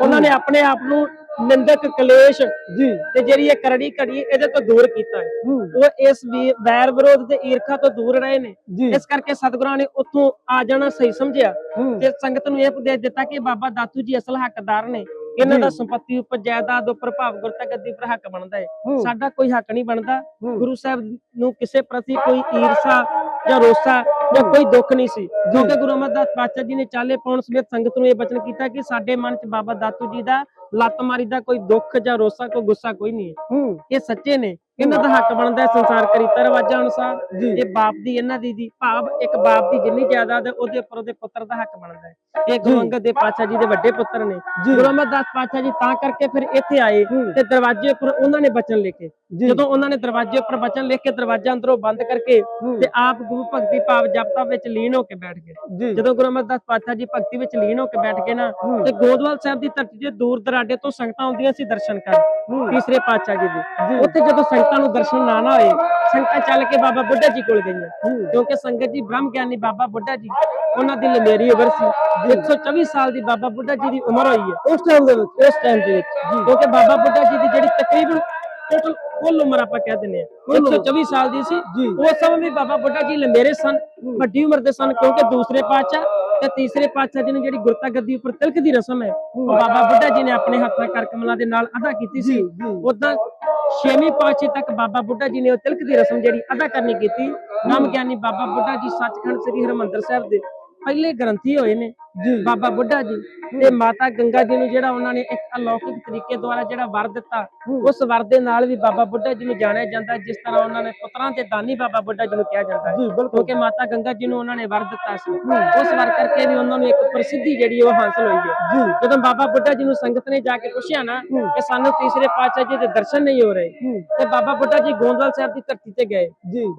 ਉਹਨਾਂ ਨੇ ਆਪਣੇ ਆਪ ਨੂੰ ਨਿੰਦਕ ਕਲੇਸ਼ ਜੀ। ਤੇ ਜਿਹੜੀ ਇਹ ਕਰੜੀ ਘੜੀ ਇਹਦੇ ਤੋਂ ਦੂਰ ਕੀਤਾ ਹੈ। ਉਹ ਇਸ ਵੀ ਬੈਰ ਵਿਰੋਧ ਤੇ ਈਰਖਾ ਤੋਂ ਦੂਰ ਰਹੇ ਨੇ। ਇਸ ਕਰਕੇ ਸਤਿਗੁਰਾਂ ਨੇ ਉੱਥੋਂ ਆ ਜਾਣਾ ਸਹੀ ਸਮਝਿਆ। ਤੇ ਸੰਗਤ ਨੂੰ ਇਹ ਉਪਦੇਸ਼ ਦਿੱਤਾ ਕਿ ਬਾਬਾ ਦਾਤੂ ਜੀ ਅਸਲ ਹੱਕਦਾਰ ਨੇ। ਇਹਨਾਂ ਦਾ ਸੰਪਤੀ ਉੱਪਰ ਜਾਇਦਾਦ ਉੱਪਰ ਭਾਵ ਗੁਰਤਾ ਗੱਦੀ ਉੱਪਰ ਹੱਕ ਬਣਦਾ ਹੈ। ਸਾਡਾ ਕੋਈ ਹੱਕ ਨਹੀਂ ਬਣਦਾ। ਗੁਰੂ ਸਾਹਿਬ ਨੂੰ ਕਿਸੇ ਪ੍ਰਤੀ ਕੋਈ ਈਰਸ਼ਾ ਜਾਂ ਰੋਸਾ ਜਾਂ ਕੋਈ ਦੁੱਖ ਨਹੀਂ ਸੀ। ਕਿਉਂਕਿ ਗੁਰੂ ਅਮਰਦਾਸ ਪਾਤਸ਼ਾਹ ਜੀ ਨੇ ਚਾਲੇ ਪਾਉਣ ਸਮੇਤ ਸੰਗਤ ਨੂੰ ਇਹ ਬਚਨ ਕੀਤਾ ਕਿ ਸਾਡੇ ਮਨ 'ਚ ਬਾਬਾ ਦਾਤੂ ਜੀ ਦਾ ਲੱਤ ਮਾਰੀ ਦਾ ਕੋਈ ਦੁੱਖ ਜਾਂ ਰੋਸਾ ਕੋਈ ਗੁੱਸਾ ਕੋਈ ਨਹੀਂ ਹੂੰ। ਇਹ ਸੱਚੇ ਨੇ। ਇਹਨਾਂ ਦਾ ਹੱਕ ਬਣਦਾ ਸੰਸਾਰ ਕਰੀਤਾ ਰਿਵਾਜਾਂ ਅਨੁਸਾਰ। ਇਹ ਬਾਪ ਦੀ ਇਹਨਾਂ ਦੀ ਦੀ ਭਾਵ ਇੱਕ ਬਾਪ ਦੀ ਜਿੰਨੀ ਜਾਇਦਾਦ ਹੈ ਉਹਦੇ ਉੱਪਰ ਉਹਦੇ ਪੁੱਤਰ ਦਾ ਹੱਕ ਬਣਦਾ ਹੈ ਇਹ ਗੁਰੂ ਅੰਗਦ ਦੇ ਪਾਤਸ਼ਾਹ ਜੀ ਦੇ ਵੱਡੇ ਪੁੱਤਰ ਨੇ। ਗੁਰੂ ਅਮਰਦਾਸ ਪਾਤਸ਼ਾਹ ਜੀ ਤਾਂ ਕਰਕੇ ਫਿਰ ਇੱਥੇ ਆਏ। ਤੇ ਦਰਵਾਜ਼ੇ ਉੱਪਰ ਉਹਨਾਂ ਨੇ ਬਚਨ ਲਿਖੇ। ਜਦੋਂ ਉਹਨਾਂ ਨੇ ਦਰਵਾਜ਼ੇ ਉੱਪਰ ਬਚਨ ਲਿਖ ਕੇ ਦਰਵਾਜ਼ਾ ਅੰਦਰੋਂ ਬੰਦ ਕਰਕੇ। ਤੇ ਆਪ ਗੁਰੂ ਭਗਤੀ ਭਾਵ ਜਪਤਾ ਵਿੱਚ ਲੀਨ ਹੋ ਕੇ ਬੈਠ ਗਏ ਜਦੋਂ ਗੁਰੂ ਅਮਰਦਾਸ ਪਾਤਸ਼ਾਹ ਜੀ ਭਗਤੀ ਵਿੱਚ ਲੀਨ ਹੋ ਕੇ ਬੈਠ ਗਏ ਨਾ। ਤੇ ਗੋਦਵਾਲ ਸਾਹਿਬ ਦੀ ਧਰਤੀ ਤੇ ਦੂਰ ਦਰਾਡੇ ਤੋਂ ਸੰਗਤਾਂ ਆਉਂਦੀਆਂ ਸੀ ਦਰਸ਼ਨ ਕਰਨ। ਤੀਸਰੇ ਪਾਤਸ਼ਾਹ ਜੀ। ਦੇ ਉੱਥੇ ਜਦੋਂ ਸੰਗਤਾਂ ਨੂੰ ਦਰਸ਼ਨ ਨਾ ਨਾ ਹੋਏ। ਸੰਗਤਾਂ ਚੱਲ ਕੇ ਬਾਬਾ ਬੁੱਢਾ ਜੀ ਕੋਲ ਗਈਆਂ। ਕਿਉਂਕਿ ਸੰਗਤ ਜੀ ਬ੍ਰਹਮ ਗਿਆਨੀ ਬਾਬਾ ਬੁੱਢਾ ਜੀ ਉਹਨਾਂ ਦੀ ਲੰਮੇਰੀ ਉਮਰ ਸੀ। 124 ਸਾਲ ਦੀ ਬਾਬਾ ਬੁੱਢਾ ਜੀ ਦੀ ਉਮਰ ਹੋਈ ਹੈ। ਉਸ ਟਾਈਮ ਦੇ ਵਿੱਚ। ਉਸ ਟਾਈਮ ਦੇ ਵਿੱਚ। ਕਿਉਂਕਿ ਬਾਬਾ ਬੁੱਢਾ ਜੀ ਦੀ ਜਿਹੜੀ ਤਕਰੀਬਨ ਟੋਟਲ ਕੁੱਲ ਉਮਰ ਆਪਾਂ ਕਹਿ ਦਿੰਦੇ ਆ ਕੁੱਲ ਉਮਰ। 124 ਸਾਲ ਦੀ ਸੀ। ਉਸ ਸਮੇਂ ਵੀ ਬਾਬਾ ਬੁੱਢਾ ਜੀ ਲੰਮੇਰੇ ਸਨ। ਵੱਡੀ ਉਮਰ ਦੇ ਸਨ ਕਿਉਂਕਿ ਦੂਸਰੇ ਪਾਤਸ਼ਾਹ ਤੇ ਤੀਸਰੇ ਪਾਤਸ਼ਾਹ ਜੀ ਨੇ ਜਿਹੜੀ ਗੁਰਤਾ ਗੱਦੀ ਉੱਪਰ ਤਿਲਕ ਦੀ ਰਸਮ ਹੈ ਉਹ ਬਾਬਾ ਬੁੱਢਾ ਜੀ ਨੇ ਆਪਣੇ ਹੱਥਾਂ ਕਰ ਕਮਲਾਂ ਦੇ ਨਾਲ ਅਦਾ ਕੀਤੀ ਸੀ। ਉਦਾਂ ਛੇਵੀਂ ਪਾਤਸ਼ਾਹ ਤੱਕ ਬਾਬਾ ਬੁੱਢਾ ਜੀ ਨੇ ਉਹ ਤਿਲਕ ਦੀ ਰਸਮ ਜਿਹੜੀ ਅਦਾ ਕਰਨੀ ਕੀਤੀ। ਨਾਮ ਗਿਆਨੀ ਬਾਬਾ ਬੁੱਢਾ ਜੀ ਸੱਚਖੰਡ ਸ੍ਰੀ ਹਰਿਮੰਦਰ ਸਾਹਿਬ ਦੇ ਪਹਿਲੇ ਗ੍ਰੰਥੀ ਹੋਏ ਨੇ। ਬਾਬਾ ਬੁੱਢਾ ਜੀ ਤੇ ਮਾਤਾ ਗੰਗਾ ਜੀ ਨੂੰ ਜਿਹੜਾ ਉਹਨਾਂ ਨੇ ਇੱਕ ਅਲੌਕਿਕ ਤਰੀਕੇ ਦੁਆਰਾ ਜਿਹੜਾ ਵਰ ਦਿੱਤਾ ਉਸ ਵਰ ਦੇ ਨਾਲ ਵੀ ਬਾਬਾ ਬੁੱਢਾ ਜੀ ਨੂੰ ਜਾਣਿਆ ਜਾਂਦਾ ਜਿਸ ਤਰ੍ਹਾਂ ਉਹਨਾਂ ਨੇ ਪੁੱਤਰਾਂ ਤੇ ਦਾਨੀ ਬਾਬਾ ਬੁੱਢਾ ਜੀ ਨੂੰ ਕਿਹਾ ਜਾਂਦਾ ਹੈ। ਕਿਉਂਕਿ ਮਾਤਾ ਗੰਗਾ ਜੀ ਨੂੰ ਉਹਨਾਂ ਨੇ ਵਰ ਦਿੱਤਾ ਸੀ। ਉਸ ਵਰ ਕਰਕੇ ਵੀ ਉਹਨਾਂ ਨੂੰ ਇੱਕ ਪ੍ਰਸਿੱਧੀ ਜਿਹੜੀ ਉਹ ਹਾਸਲ ਹੋਈ ਹੈ। ਜਦੋਂ ਬਾਬਾ ਬੁੱਢਾ ਜੀ ਨੂੰ ਸੰਗਤ ਨੇ ਜਾ ਕੇ ਪੁੱਛਿਆ ਨਾ ਕਿ ਸਾਨੂੰ ਤੀਸਰੇ ਪਾਤਸ਼ਾਹ ਜੀ ਦੇ ਦਰਸ਼ਨ ਨਹੀਂ ਹੋ ਰਹੇ। ਤੇ ਬਾਬਾ ਬੁੱਢਾ ਜੀ ਗੋਂਦਵਾਲ ਸਾਹਿਬ ਦੀ ਧਰਤੀ ਤੇ ਗਏ।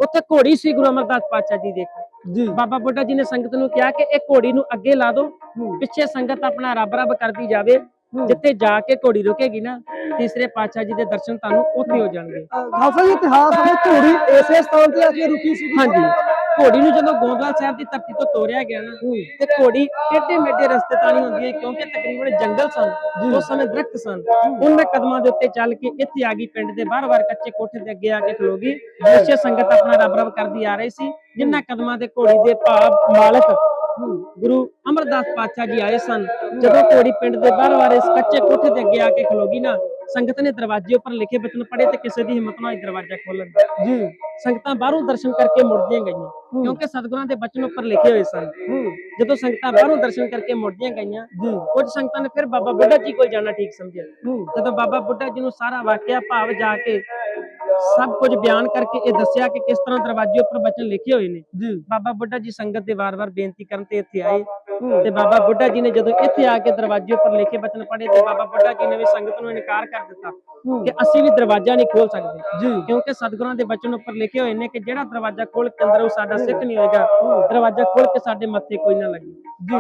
ਉੱਥੇ ਘੋੜੀ ਸੀ ਗੁਰੂ ਅਮਰਦਾਸ ਪਾਤਸ਼ਾਹ ਜੀ ਦੇ ਜੀ। ਬਾਬਾ ਬੁੱਢਾ ਜੀ ਨੇ ਸੰਗਤ ਨੂੰ ਕਿਹਾ ਕਿ ਇਹ ਘੋੜੀ ਨੂੰ ਅੱਗੇ ਲਾ ਦਿਓ ਪਿੱਛੇ ਸੰਗਤ ਆਪਣਾ ਰੱਬ ਰੱਬ ਕਰਦੀ ਜਾਵੇ ਜਿੱਥੇ ਜਾ ਕੇ ਘੋੜੀ ਰੁਕੇਗੀ ਨਾ ਤੀਸਰੇ ਪਾਤਸ਼ਾਹ ਜੀ ਦੇ ਦਰਸ਼ਨ ਤੁਹਾਨੂੰ ਉੱਥੇ ਹੋ ਜਾਣਗੇ। ਖਾਲਸਾ ਜੀ ਇਤਿਹਾਸ ਵਿੱਚ ਘੋੜੀ ਇਸੇ ਸਥਾਨ ਤੇ ਆ ਕੇ ਰੁਕੀ ਸੀ ਹਾਂਜੀ। ਘੋੜੀ ਨੂੰ ਜਦੋਂ ਗੋਂਦਵਾਲ ਸਾਹਿਬ ਦੀ ਧਰਤੀ ਤੋਂ ਤੋਰਿਆ ਗਿਆ ਨਾ ਤੇ ਘੋੜੀ ਟੇਢੇ ਮੇਢੇ ਰਸਤੇ ਤਾਂ ਨਹੀਂ ਹੁੰਦੀ ਕਿਉਂਕਿ ਤਕਰੀਬਨ ਜੰਗਲ ਸਨ ਉਸ ਸਮੇਂ ਦਰਖਤ ਸਨ। ਉਹਨਾਂ ਕਦਮਾਂ ਦੇ ਉੱਤੇ ਚੱਲ ਕੇ ਇੱਥੇ ਆ ਗਈ ਪਿੰਡ ਦੇ ਬਾਹਰ-ਬਾਹਰ ਕੱਚੇ ਕੋਠੇ ਦੇ ਅੱਗੇ ਆ ਕੇ ਖਲੋ ਗਈ। ਪਿੱਛੇ ਸੰਗਤ ਆਪਣਾ ਰੱਬ ਰੱਬ ਕਰਦੀ ਆ ਰਹੀ ਸੀ। ਜਿਨ੍ਹਾਂ ਕਦਮਾਂ ਦੇ ਘੋੜੀ ਦੇ ਭਾਵ ਮਾਲਕ ਗੁਰੂ ਅਮਰਦਾਸ ਪਾਤਸ਼ਾਹ ਜੀ ਆਏ ਸਨ। ਜਦੋਂ ਘੋੜੀ ਪਿੰਡ ਦੇ ਬਾਹਰ-ਬਾਹਰ ਇਸ ਕੱਚੇ ਕੋਠੇ ਦੇ ਅੱਗੇ ਆ ਕੇ ਖਲੋ ਗਈ ਨਾ ਸੰਗਤ ਨੇ ਦਰਵਾਜ਼ੇ ਉੱਪਰ ਲਿਖੇ ਬਚਨ ਪੜ੍ਹੇ ਤੇ ਕਿਸੇ ਦੀ ਹਿੰਮਤ ਨਾ ਹੋਈ ਦਰਵਾਜ਼ਾ ਖੋਲਣ ਜੀ। ਸੰਗਤਾਂ ਬਾਹਰੋਂ ਦਰਸ਼ਨ ਕਰਕੇ ਮੁੜਦੀਆਂ ਗਈਆਂ ਕਿਉਂਕਿ ਸਤਿਗੁਰਾਂ ਦੇ ਬਚਨ ਉੱਪਰ ਲਿਖੇ ਹੋਏ ਸਨ। ਜਦੋਂ ਸੰਗਤਾਂ ਬਾਹਰੋਂ ਦਰਸ਼ਨ ਕਰਕੇ ਮੁੜਦੀਆਂ ਗਈਆਂ ਜੀ। ਕੁਝ ਸੰਗਤਾਂ ਨੇ ਫਿਰ ਬਾਬਾ ਬੁੱਢਾ ਜੀ ਕੋਲ ਜਾਣਾ ਠੀਕ ਸਮਝਿਆ। ਜਦੋਂ ਬਾਬਾ ਬੁੱਢਾ ਜੀ ਨੂੰ ਸਾਰਾ ਵਾਕਿਆ ਭਾਵ ਜਾ ਕੇ ਸਭ ਕੁਝ ਬਿਆਨ ਕਰਕੇ ਇਹ ਦੱਸਿਆ ਕਿ ਕਿਸ ਤਰ੍ਹਾਂ ਦਰਵਾਜ਼ੇ ਉੱਪਰ ਬਚਨ ਲਿਖੇ ਹੋਏ ਨੇ। ਬਾਬਾ ਬੁੱਢਾ ਜੀ ਸੰਗਤ ਦੇ ਵਾਰ-ਵਾਰ ਬੇਨਤੀ ਕਰਨ ਤੇ ਇੱਥੇ ਆਏ। ਤੇ ਬਾਬਾ ਬੁੱਢਾ ਜੀ ਨੇ ਜਦੋਂ ਇੱਥੇ ਆ ਕੇ ਦਰਵਾਜ਼ੇ ਉੱਪਰ ਲਿਖੇ ਬਚਨ ਪੜ੍ਹੇ ਤੇ ਬਾਬਾ ਬੁੱਢਾ ਜੀ ਨੇ ਵੀ ਸੰਗਤ ਨੂੰ ਇਨਕਾਰ ਕਰ ਦਿੱਤਾ। ਕਿ ਅਸੀਂ ਵੀ ਦਰਵਾਜ਼ਾ ਨਹੀਂ ਖੋਲ ਸਕਦੇ। ਕਿਉਂਕਿ ਸਤਿਗੁਰਾਂ ਦੇ ਬਚਨ ਉੱਪਰ ਲਿਖੇ ਹੋਏ ਨੇ ਕਿ ਜਿਹੜਾ ਦਰਵਾਜ਼ਾ ਖੋਲ ਕੇ ਅੰਦਰ ਉਹ ਸਾਡਾ ਸਿੱਖ ਨਹੀਂ ਹੋਏਗਾ ਦਰਵਾਜ਼ਾ ਖੋਲ ਕੇ ਸਾਡੇ ਮੱਥੇ ਕੋਈ ਨਾ ਲੱਗੇ।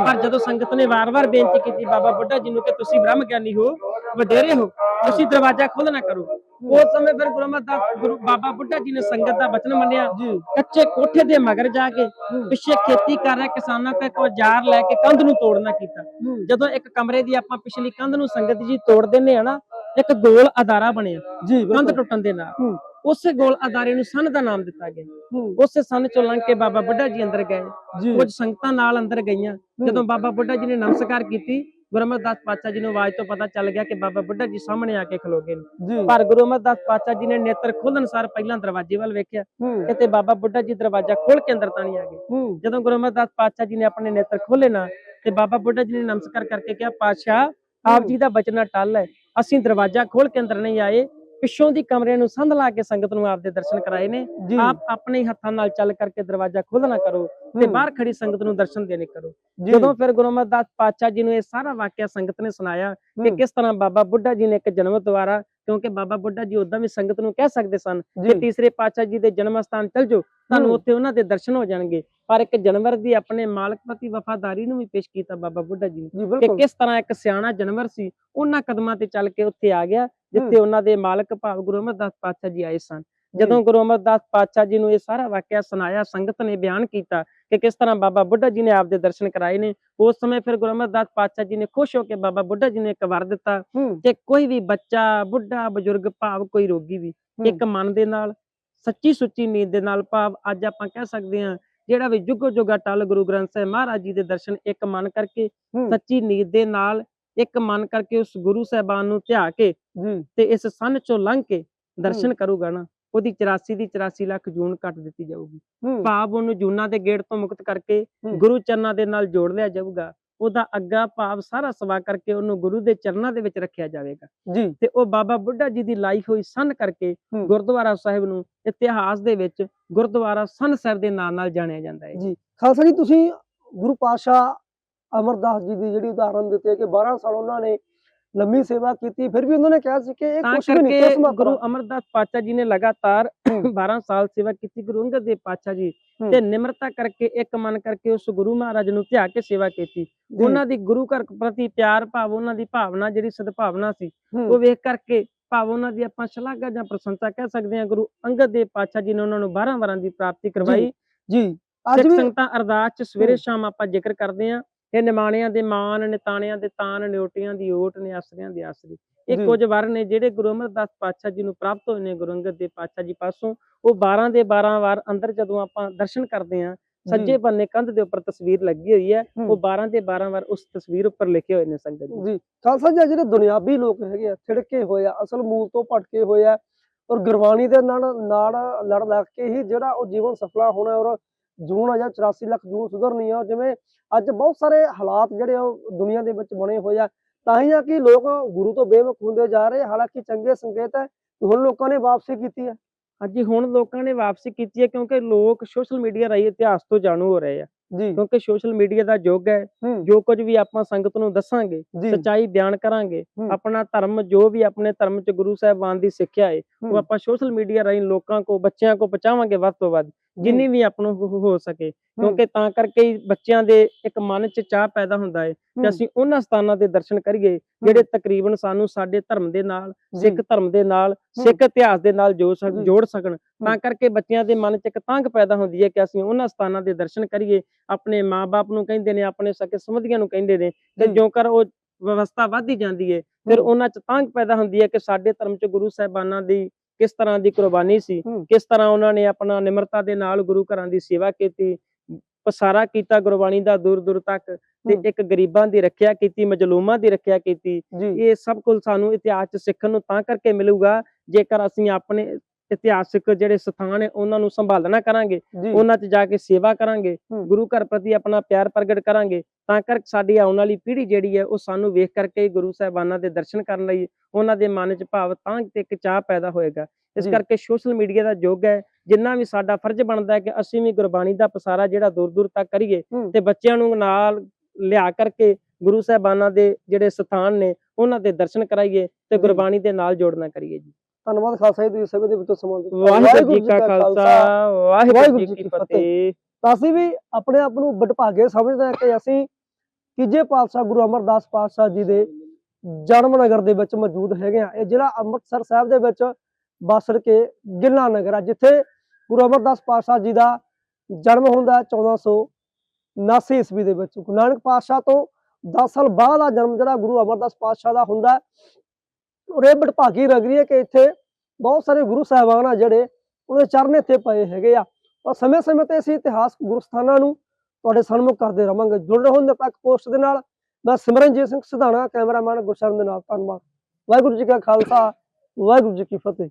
ਪਰ ਜਦੋਂ ਸੰਗਤ ਨੇ ਵਾਰ-ਵਾਰ ਬੇਨਤੀ ਕੀਤੀ ਬਾਬਾ ਬੁੱਢਾ ਜੀ ਨੂੰ ਕਿ ਤੁਸੀਂ ਬ੍ਰਹਮ ਗਿਆਨੀ ਹੋ ਵਡੇਰੇ ਹੋ ਤੁਸੀਂ ਦਰਵਾਜ਼ਾ ਖੋਲ੍ਹ ਨਾ ਕਰੋ। ਉਸ ਸਮੇਂ ਫਿਰ ਗੁਰੂ ਅਮਰਦਾਸ ਗੁਰੂ ਬਾਬਾ ਬੁੱਢਾ ਜੀ ਨੇ ਸੰਗਤ ਦਾ ਬਚਨ ਮੰਨਿਆ। ਕੱਚੇ ਕੋਠੇ ਦੇ ਮਗਰ ਜਾ ਕੇ ਪਿੱਛੇ ਖੇਤੀ ਕਰ ਰਹੇ ਕਿਸਾਨਾਂ ਕੋਲ ਇੱਕ ਔਜ਼ਾਰ ਲੈ ਕੇ ਕੰਧ ਨੂੰ ਤੋੜਨਾ ਕੀਤਾ। ਜਦੋਂ ਇੱਕ ਕਮਰੇ ਦੀ ਆਪਾਂ ਪਿਛਲੀ ਕੰਧ ਨੂੰ ਸੰਗਤ ਜੀ ਤੋੜ ਦਿੰਨੇ ਆ ਨਾ ਇੱਕ ਗੋਲ ਅਦਾਰਾ ਬਣਿਆ ਜੀ ਕੰਧ ਟੁੱਟਣ ਦੇ ਨਾਲ। ਉਸੇ ਗੋਲ ਅਦਾਰੇ ਨੂੰ ਸੰਨ ਦਾ ਨਾਮ ਦਿੱਤਾ ਗਿਆ। ਉਸੇ ਸੰਨ ਚੋਂ ਲੰਘ ਕੇ ਬਾਬਾ ਬੁੱਢਾ ਜੀ ਅੰਦਰ ਗਏ। ਕੁਝ ਸੰਗਤਾਂ ਨਾਲ ਅੰਦਰ ਗਈਆਂ। ਜਦੋਂ ਬਾਬਾ ਬੁੱਢਾ ਜੀ ਨੇ ਨਮਸਕਾਰ ਕੀਤੀ ਗੁਰੂ ਅਮਰਦਾਸ ਪਾਤਸ਼ਾਹ ਜੀ ਨੂੰ ਆਵਾਜ਼ ਤੋਂ ਪਤਾ ਚੱਲ ਗਿਆ ਕਿ ਬਾਬਾ ਬੁੱਢਾ ਜੀ ਸਾਹਮਣੇ ਆ ਕੇ ਖਲੋ ਗਏ ਨੇ। ਪਰ ਗੁਰੂ ਅਮਰਦਾਸ ਪਾਤਸ਼ਾਹ ਜੀ ਨੇ ਨੇਤਰ ਖੋਲਣ ਸਾਰ ਪਹਿਲਾਂ ਦਰਵਾਜ਼ੇ ਵੱਲ ਵੇਖਿਆ। ਕਿਤੇ ਬਾਬਾ ਬੁੱਢਾ ਜੀ ਦਰਵਾਜ਼ਾ ਖੋਲ ਕੇ ਅੰਦਰ ਤਾਂ ਨਹੀਂ ਆ ਗਏ। ਜਦੋਂ ਗੁਰੂ ਅਮਰਦਾਸ ਪਾਤਸ਼ਾਹ ਜੀ ਨੇ ਆਪਣੇ ਨੇਤਰ ਖੋਲੇ ਨਾ ਤੇ ਬਾਬਾ ਬੁੱਢਾ ਜੀ ਨੇ ਨਮਸਕਾਰ ਕਰਕੇ ਕਿਹਾ ਪਾਤਸ਼ਾਹ ਆਪ ਜੀ ਦਾ ਬਚਨਾ ਟੱਲ ਹੈ। ਅਸੀਂ ਦਰਵਾਜ਼ਾ ਖੋਲ ਕੇ ਅੰਦਰ ਨਹੀਂ ਆਏ ਪਿੱਛੋਂ ਦੀ ਕਮਰੇ ਨੂੰ ਸੰਧ ਲਾ ਕੇ ਸੰਗਤ ਨੂੰ ਆਪਦੇ ਦਰਸ਼ਨ ਕਰਾਏ ਨੇ ਆਪ ਆਪਣੇ ਹੱਥਾਂ ਨਾਲ ਚੱਲ ਕਰਕੇ ਦਰਵਾਜ਼ਾ ਖੋਲਣਾ ਕਰੋ ਤੇ। ਬਾਹਰ ਖੜੀ ਸੰਗਤ ਨੂੰ ਦਰਸ਼ਨ ਦੇਣੇ ਕਰੋ ਜਦੋਂ ਫਿਰ ਗੁਰੂ ਅਮਰਦਾਸ ਪਾਤਸ਼ਾਹ ਜੀ ਨੂੰ ਇਹ ਸਾਰਾ ਵਾਕਿਆ ਸੰਗਤ ਨੇ ਸੁਣਾਇਆ ਕਿ। ਕਿਸ ਤਰ੍ਹਾਂ ਬਾਬਾ ਬੁੱਢਾ ਜੀ ਨੇ ਇੱਕ ਜਨਮ ਦੁਆਰਾ ਕਿਉਂਕਿ ਬਾਬਾ ਬੁੱਢਾ ਜੀ ਉਦਾਂ ਵੀ ਸੰਗਤ ਨੂੰ ਕਹਿ ਸਕਦੇ ਸਨ ਕਿ ਤੀਸਰੇ ਪਾਤਸ਼ਾਹ ਜੀ ਦੇ ਜਨਮ ਸਥਾਨ ਚਲ ਜਾਓ ਤੁਹਾਨੂੰ। ਉੱਥੇ ਉਹਨਾਂ ਦੇ ਦਰਸ਼ਨ ਹੋ ਜਾਣਗੇ। ਪਰ ਇੱਕ ਜਾਨਵਰ ਦੀ ਆਪਣੇ ਮਾਲਕ ਪ੍ਰਤੀ ਵਫਾਦਾਰੀ ਨੂੰ ਵੀ ਪੇਸ਼ ਕੀਤਾ ਬਾਬਾ ਬੁੱਢਾ ਜੀ ਨੇ ਕਿ ਕਿਸ ਤਰ੍ਹਾਂ ਇੱਕ ਸਿਆਣਾ ਜਾਨਵਰ ਸੀ ਉਹਨਾਂ ਕਦਮਾਂ ਤੇ ਚੱਲ ਕੇ ਉੱਥੇ ਆ ਗਿਆ ਜਿੱਥੇ ਉਹਨਾਂ ਦੇ ਮਾਲਕ ਭਾਵ ਗੁਰੂ ਅਮਰਦਾਸ ਪਾਤਸ਼ਾਹ ਜੀ ਆਏ ਸਨ। ਜਦੋਂ ਗੁਰੂ ਅਮਰਦਾਸ ਪਾਤਸ਼ਾਹ ਜੀ ਨੂੰ ਇਹ ਸਾਰਾ ਵਾਕਿਆ ਸੁਣਾਇਆ ਸੰਗਤ ਨੇ ਬਿਆਨ ਕੀਤਾ ਕਿ ਕਿਸ ਤਰ੍ਹਾਂ ਬਾਬਾ ਬੁੱਢਾ ਜੀ ਨੇ ਆਪਦੇ ਦਰਸ਼ਨ ਕਰਾਏ ਨੇ ਉਸ ਸਮੇਂ ਫਿਰ ਗੁਰੂ ਅਮਰਦਾਸ ਪਾਤਸ਼ਾਹ ਜੀ ਨੇ ਖੁਸ਼ ਹੋ ਕੇ ਬਾਬਾ ਬੁੱਢਾ ਜੀ ਨੇ ਇੱਕ ਵਰ ਦਿੱਤਾ ਕਿ ਕੋਈ ਵੀ ਬੱਚਾ ਬੁੱਢਾ ਬਜ਼ੁਰਗ ਭਾਵ ਕੋਈ ਰੋਗੀ ਵੀ ਇੱਕ ਮਨ ਦੇ ਨਾਲ ਸੱਚੀ ਸੁੱਚੀ ਨੀਂਦ ਦੇ ਨਾਲ ਭਾਵ ਅੱਜ ਆਪਾਂ ਕਹਿ ਸਕਦੇ ਹਾਂ ਜਿਹੜਾ ਵੀ ਜੁਗੋ ਜੁਗਾ ਟਲ ਗੁਰੂ ਗ੍ਰੰਥ ਸਾਹਿਬ ਮਹਾਰਾਜ ਜੀ ਦੇ ਦਰਸ਼ਨ ਇੱਕ ਮਨ ਕਰਕੇ। ਸੱਚੀ ਨੀਂਦ ਦੇ ਨਾਲ ਇੱਕ ਮਨ ਕਰਕੇ ਉਸ ਗੁਰੂ ਸਾਹਿਬਾਨ ਨੂੰ ਧਿਆ ਕੇ ਤੇ ਇਸ ਸੰਨ ਚੋਂ ਲੰਘ ਕੇ ਦਰਸ਼ਨ ਕਰੂਗਾ ਨਾ। ਉਹਦੀ 84 ਦੀ 84 ਲੱਖ ਜੂਨ ਕੱਟ ਦਿੱਤੀ ਜਾਊਗੀ। ਭਾਵ ਉਹਨੂੰ ਜੂਨਾਂ ਦੇ ਗੇੜ ਤੋਂ ਮੁਕਤ ਕਰਕੇ। ਗੁਰੂ ਚਰਨਾਂ ਦੇ ਨਾਲ ਜੋੜ ਲਿਆ ਜਾਊਗਾ ਉਹਦਾ ਅੱਗਾ ਭਾਵ ਸਾਰਾ ਸਵਾ ਕਰਕੇ ਉਹਨੂੰ ਗੁਰੂ ਦੇ ਚਰਨਾਂ ਦੇ ਵਿੱਚ ਰੱਖਿਆ ਜਾਵੇਗਾ। ਜੀ। ਤੇ ਉਹ ਬਾਬਾ ਬੁੱਢਾ ਜੀ ਦੀ ਲਾਈ ਹੋਈ ਸੰਨ ਕਰਕੇ। ਗੁਰਦੁਆਰਾ ਸਾਹਿਬ ਨੂੰ ਇਤਿਹਾਸ ਦੇ ਵਿੱਚ ਗੁਰਦੁਆਰਾ ਸੰਨ ਸਾਹਿਬ ਦੇ ਨਾਂ ਨਾਲ ਜਾਣਿਆ ਜਾਂਦਾ ਹੈ। ਜੀ। ਖਾਲਸਾ ਜੀ ਤੁਸੀਂ ਗੁਰੂ ਪਾਤਸ਼ਾਹ ਅਮਰਦਾਸ ਜੀ ਦੀ ਜਿਹੜੀ ਉਦਾਹਰਨ ਦਿੱਤੀ ਹੈ ਕਿ 12 ਸਾਲ ਉਹਨਾਂ ਨੇ ਲੰਮੀ ਸੇਵਾ ਕੀਤੀ ਫਿਰ ਵੀ ਉਹਨਾਂ ਨੇ ਕਿਹਾ ਸੀ ਕਿ ਇਹ ਕੁਝ ਵੀ ਨਹੀਂ ਕਿਸ ਕਰਕੇ ਮਾਤਰਾ ਗੁਰੂ ਅਮਰਦਾਸ ਪਾਤਸ਼ਾਹ ਜੀ ਨੇ ਲਗਾਤਾਰ ਹੂੰ। 12 ਸਾਲ ਸੇਵਾ ਕੀਤੀ ਗੁਰੂ ਅੰਗਦ ਦੇਵ ਪਾਤਸ਼ਾਹ ਜੀ। ਤੇ ਨਿਮਰਤਾ ਕਰਕੇ ਇੱਕ ਮਨ ਕਰਕੇ ਉਸ ਗੁਰੂ ਮਹਾਰਾਜ ਨੂੰ ਧਿਆ ਕੇ ਸੇਵਾ ਕੀਤੀ। ਉਹਨਾਂ ਦੀ ਗੁਰੂ ਘਰ ਪ੍ਰਤੀ ਪਿਆਰ ਭਾਵ ਉਹਨਾਂ ਦੀ ਭਾਵਨਾ ਜਿਹੜੀ ਸਦਭਾਵਨਾ ਸੀ ਉਹ ਵੇਖ ਕਰਕੇ ਭਾਵ ਉਹਨਾਂ ਦੀ ਆਪਾਂ ਸ਼ਲਾਘਾ ਜਾਂ ਪ੍ਰਸ਼ੰਸਾ ਕਹਿ ਸਕਦੇ ਹਾਂ ਗੁਰੂ ਅੰਗਦ ਦੇਵ ਪਾਤਸ਼ਾਹ ਜੀ ਨੇ ਉਹਨਾਂ ਨੂੰ 12 ਵਾਰਾਂ ਦੀ ਪ੍ਰਾਪਤੀ ਕਰਵਾਈ। ਜੀ। ਅੱਜ ਵੀ ਸੰਗਤਾਂ ਅਰਦਾਸ ਚ ਸਵੇਰੇ। ਸ਼ਾਮ ਆਪਾਂ ਜ਼ਿਕਰ ਕਰਦੇ ਹਾਂ। ਇਹ ਨਿਮਾਣਿਆਂ ਦੇ ਮਾਨ ਨਿਤਾਣਿਆਂ ਦੇ ਤਾਨ ਨਿਉਟੀਆਂ ਦੀ ਓਟ ਨੇ ਆਸਰਿਆਂ ਦੀ ਆਸਰੀ ਇਹ। ਕੁਝ ਵਰ ਨੇ ਜਿਹੜੇ ਗੁਰੂ ਅਮਰਦਾਸ ਪਾਤਸ਼ਾਹ ਜੀ ਨੂੰ ਪ੍ਰਾਪਤ ਹੋਏ ਨੇ ਗੁਰੂ ਅੰਗਦ ਦੇਵ ਪਾਤਸ਼ਾਹ ਜੀ ਪਾਸੋਂ ਉਹ 12 ਦੇ 12 ਵਾਰ ਅੰਦਰ ਜਦੋਂ ਆਪਾਂ ਦਰਸ਼ਨ ਕਰਦੇ ਹਾਂ ਸੱਜੇ ਬੰਨੇ ਕੰਧ ਦੇ ਉੱਪਰ ਤਸਵੀਰ ਲੱਗੀ ਹੋਈ ਹੈ। ਉਹ 12 ਦੇ 12 ਵਾਰ ਉਸ ਤਸਵੀਰ ਉੱਪਰ ਲਿਖੇ ਹੋਏ ਨੇ ਸੰਗਤ ਜੀ ਜੀ ਖਾਲਸਾ ਜੀ ਜਿਹੜੇ ਦੁਨਿਆਵੀ ਲੋਕ ਹੈਗੇ ਆ ਛਿੜਕੇ ਹੋਏ ਆ ਅਸਲ ਮੂਲ ਤੋਂ ਭਟਕੇ ਹੋਏ ਆ ਔਰ ਗੁਰਬਾਣੀ ਦੇ ਨਾਲ ਨਾਲ ਲੜ ਲੱਗ ਕੇ ਹੀ ਜਿਹੜਾ ਉਹ ਜੀਵਨ ਸਫਲਾ ਹੋਣਾ ਔਰ ਜੂਨ ਆ ਜਾਂ 84 ਲੱਖ ਜੂਨ ਸੁਧਰਨੀ ਆ ਜਿਵੇਂ ਅੱਜ ਬਹੁਤ ਸਾਰੇ ਹਾਲਾਤ ਜਿਹੜੇ ਉਹ ਦੁਨੀਆ ਦੇ ਵਿੱਚ ਬਣੇ ਹੋਏ ਆ। ਤਾਂ ਹੀ ਆ ਕਿ ਲੋਕ ਗੁਰੂ ਤੋਂ ਬੇਮੁਖ ਹੁੰਦੇ ਜਾ ਰਹੇ ਹਾਲਾਂਕਿ ਚੰਗੇ ਸੰਕੇਤ ਹੈ ਕਿ ਹੁਣ ਲੋਕਾਂ ਨੇ ਵਾਪਸੀ ਕੀਤੀ ਹੈ ਹਾਂਜੀ ਹੁਣ ਲੋਕਾਂ ਨੇ ਵਾਪਸੀ ਕੀਤੀ ਹੈ ਕਿਉਂਕਿ ਲੋਕ ਸੋਸ਼ਲ ਮੀਡੀਆ ਰਾਹੀਂ ਇਤਿਹਾਸ ਤੋਂ ਜਾਣੂ ਹੋ ਰਹੇ ਆ। ਜੀ। ਕਿਉਂਕਿ ਸੋਸ਼ਲ ਮੀਡੀਆ ਦਾ ਯੁੱਗ ਹੈ ਜੋ ਕੁਝ ਵੀ ਆਪਾਂ ਸੰਗਤ ਨੂੰ ਦੱਸਾਂਗੇ ਸੱਚਾਈ ਬਿਆਨ ਕਰਾਂਗੇ। ਆਪਣਾ ਧਰਮ ਜੋ ਵੀ ਆਪਣੇ ਧਰਮ ਚ ਗੁਰੂ ਸਾਹਿਬਾਨ ਦੀ ਸਿੱਖਿਆ ਹੈ ਉਹ ਆਪਾਂ ਸੋਸ਼ਲ ਮੀਡੀਆ ਰਾਹੀਂ ਲੋਕਾਂ ਕੋ ਬੱਚਿਆਂ ਕੋ ਪਹੁੰਚਾਵਾਂਗੇ ਵੱਧ ਤੋਂ ਵੱਧ। ਜਿੰਨੀ ਵੀ ਆਪਾਂ ਨੂੰ ਹੋ- ਹੋ ਸਕੇ। ਕਿਉਂਕਿ ਤਾਂ ਕਰਕੇ ਹੀ ਬੱਚਿਆਂ ਦੇ ਇੱਕ ਮਨ ਚ ਚਾਹ ਪੈਦਾ ਹੁੰਦਾ ਹੈ ਕਿ ਹੂੰ, ਅਸੀਂ ਉਹਨਾਂ ਸਥਾਨਾਂ ਦੇ ਦਰਸ਼ਨ ਕਰੀਏ ਜਿਹੜੇ ਤਕਰੀਬਨ ਸਾਨੂੰ ਸਾਡੇ ਧਰਮ ਦੇ ਨਾਲ ਸਿੱਖ ਧਰਮ ਦੇ ਨਾਲ ਸਿੱਖ ਇਤਿਹਾਸ ਦੇ ਨਾਲ ਜੋੜ ਸਕ- ਜੀ। ਜੋੜ ਸਕਣ। ਤਾਂ ਕਰਕੇ ਬੱਚਿਆਂ ਦੇ ਮਨ 'ਚ ਇੱਕ ਤਾਂਘ ਪੈਦਾ ਹੁੰਦੀ ਹੈ ਕਿ ਅਸੀਂ ਉਹਨਾਂ ਸਥਾਨਾਂ ਦੇ ਦਰਸ਼ਨ ਕਰੀਏ। ਆਪਣੇ ਮਾਪੇ ਨੂੰ ਕਹਿੰਦੇ ਨੇ ਆਪਣੇ ਸਕੇ ਸਮਧੀਆਂ ਨੂੰ ਕਹਿੰਦੇ ਨੇ ਤੇ ਜੀ। ਕਰ ਉਹ ਵਿਵਸਥਾ ਵੱਧਦੀ ਜਾਂਦੀ ਹੈ ਫਿਰ ਹੂੰ। ਉਹਨਾਂ 'ਚ ਤਾਂਘ ਪੈਦਾ ਹੁੰਦੀ ਹੈ ਕਿ ਸਾਡੇ ਧਰਮ 'ਚ ਗੁਰੂ ਸਾਹਿਬਾਨਾਂ ਦੀ ਕਿਸ ਤਰ੍ਹਾਂ ਦੀ ਕੁਰਬਾਨੀ ਸੀ। ਕਿਸ ਤਰ੍ਹਾਂ ਉਹਨਾਂ ਨੇ ਆਪਣਾ ਨਿਮਰਤਾ ਦੇ ਨਾਲ ਗੁਰੂ ਘਰਾਂ ਦੀ ਸੇਵਾ ਕੀਤੀ ਪਸਾਰਾ ਕੀਤਾ ਗੁਰਬਾਣੀ ਦਾ ਦੂਰ ਦੂਰ ਤੱਕ ਤੇ। ਇੱਕ ਗਰੀਬਾਂ ਦੀ ਰੱਖਿਆ ਕੀਤੀ ਮਜਲੂਮਾਂ ਦੀ ਰੱਖਿਆ ਕੀਤੀ ਇਹ ਸਭ ਕੁਝ ਸਾਨੂੰ ਇਤਿਹਾਸ 'ਚ ਸਿੱਖਣ ਨੂੰ ਤਾਂ ਕਰਕੇ ਮਿਲੂਗਾ ਜੇਕਰ ਅਸੀਂ ਆਪਣੇ ਇਤਿਹਾਸਿਕ ਜਿਹੜੇ ਸਥਾਨ ਹੈ ਉਹਨਾਂ ਨੂੰ ਸੰਭਾਲਣਾ ਕਰਾਂਗੇ ਉਹਨਾਂ 'ਚ ਜਾ ਕੇ ਸੇਵਾ ਕਰਾਂਗੇ। ਗੁਰੂ ਘਰ ਪ੍ਰਤੀ ਆਪਣਾ ਪਿਆਰ ਪ੍ਰਗਟ ਕਰਾਂਗੇ ਤਾਂ ਕਰ ਸਾਡੀ ਆਉਣ ਵਾਲੀ ਪੀੜ੍ਹੀ ਜਿਹੜੀ ਹੈ ਉਹ ਸਾਨੂੰ ਵੇਖ ਕਰਕੇ ਗੁਰੂ ਸਾਹਿਬਾਨਾਂ ਦੇ ਦਰਸ਼ਨ ਕਰਨ ਲਈ ਉਹਨਾਂ ਦੇ ਮਨ 'ਚ ਭਾਵ ਤਾਂ ਤੇ ਇੱਕ ਚਾਹ ਪੈਦਾ ਹੋਏਗਾ ਇਸ। ਕਰਕੇ ਸੋਸ਼ਲ ਮੀਡੀਆ ਦਾ ਯੁੱਗ ਹੈ ਜਿੰਨਾ ਵੀ ਸਾਡਾ ਫਰਜ਼ ਬਣਦਾ ਹੈ ਕਿ ਅਸੀਂ ਵੀ ਗੁਰਬਾਣੀ ਦਾ ਪਸਾਰਾ ਜਿਹੜਾ ਦੂਰ ਦੂਰ ਤੱਕ ਕਰੀਏ। ਤੇ ਬੱਚਿਆਂ ਨੂੰ ਨਾਲ ਲਿਆ ਕਰਕੇ ਗੁਰੂ ਸਾਹਿਬਾਨਾਂ ਦੇ ਜਿਹੜੇ ਸਥਾਨ ਨੇ ਉਹਨਾਂ ਦੇ ਦਰਸ਼ਨ ਕਰਾਈਏ ਤੇ। ਗੁਰਬਾਣੀ ਦੇ ਨਾਲ ਜੋੜਨਾ ਕਰੀਏ ਜੀ ਧੰਨਵਾਦ ਖਾਲਸਾ ਜੀ ਤੁਸੀਂ ਸਮੇਂ ਦੇ ਵਿੱਚੋਂ ਸਮਾਂ ਦਿੱਤਾ। ਵਾਹਿਗੁਰੂ ਜੀ ਕਾ ਖਾਲਸਾ ਵਾਹਿਗੁਰੂ ਜੀ ਕੀ ਫਤਿਹ। ਤਾਂ ਅਸੀਂ ਵੀ ਆਪਣੇ ਆਪ ਨੂੰ ਬਟਭਾਗੇ ਸਮਝਦੇ ਹਾਂ ਕਿ ਅਸੀਂ ਤੀਜੇ ਪਾਤਸ਼ਾਹ ਗੁਰੂ ਅਮਰਦਾਸ ਪਾਤਸ਼ਾਹ ਜੀ ਦੇ ਜਨਮ ਨਗਰ ਦੇ ਵਿੱਚ ਮੌਜੂਦ ਹੈਗੇ ਆ ਇਹ ਜ਼ਿਲ੍ਹਾ ਅੰਮ੍ਰਿਤਸਰ ਸਾਹਿਬ ਦੇ ਵਿੱਚ ਬਸਰ ਕੇ ਗਿੱਲਾ ਨਗਰ ਆ ਜਿੱਥੇ ਗੁਰੂ ਅਮਰਦਾਸ ਪਾਤਸ਼ਾਹ ਜੀ ਦਾ ਜਨਮ ਹੁੰਦਾ ਹੈ 1479 ਈਸਵੀ ਦੇ ਵਿੱਚ। ਗੁਰੂ ਨਾਨਕ ਪਾਤਸ਼ਾਹ ਤੋਂ 10 ਸਾਲ ਬਾਅਦ ਦਾ ਜਨਮ ਜਿਹੜਾ ਗੁਰੂ ਅਮਰਦਾਸ ਪਾਤਸ਼ਾਹ ਦਾ ਹੁੰਦਾ। ਔਰ ਇਹ ਬਟਭਾਗੀ ਲੱਗ ਰਹੀ ਹੈ ਕਿ ਇੱਥੇ ਬਹੁਤ ਸਾਰੇ ਗੁਰੂ ਸਾਹਿਬਾਨ ਆ ਜਿਹੜੇ ਉਹਦੇ ਚਰਨ ਇੱਥੇ ਪਏ ਹੈਗੇ ਆ। ਔਰ ਸਮੇਂ-ਸਮੇਂ ਤੇ ਅਸੀਂ ਇਤਿਹਾਸ ਗੁਰਸਥਾਨਾਂ ਨੂੰ ਤੁਹਾਡੇ ਸਾਹਮਣੇ ਕਰਦੇ ਰਵਾਂਗੇ। ਜੁੜ ਰਹੋ ਨਿਰਪੱਖ ਪੋਸਟ ਦੇ ਨਾਲ। ਮੈਂ ਸਿਮਰਨਜੀਤ ਸਿੰਘ ਸਿਧਾਣਾ, ਕੈਮਰਾਮੈਨ ਗੁਰਸ਼ਰਨ ਦੇ ਨਾਲ। ਧੰਨਵਾਦ। ਵਾਹਿਗੁਰੂ ਜੀ ਕਾ ਖਾਲਸਾ, ਵਾਹਿਗੁਰੂ ਜੀ ਕੀ ਫਤਿਹ।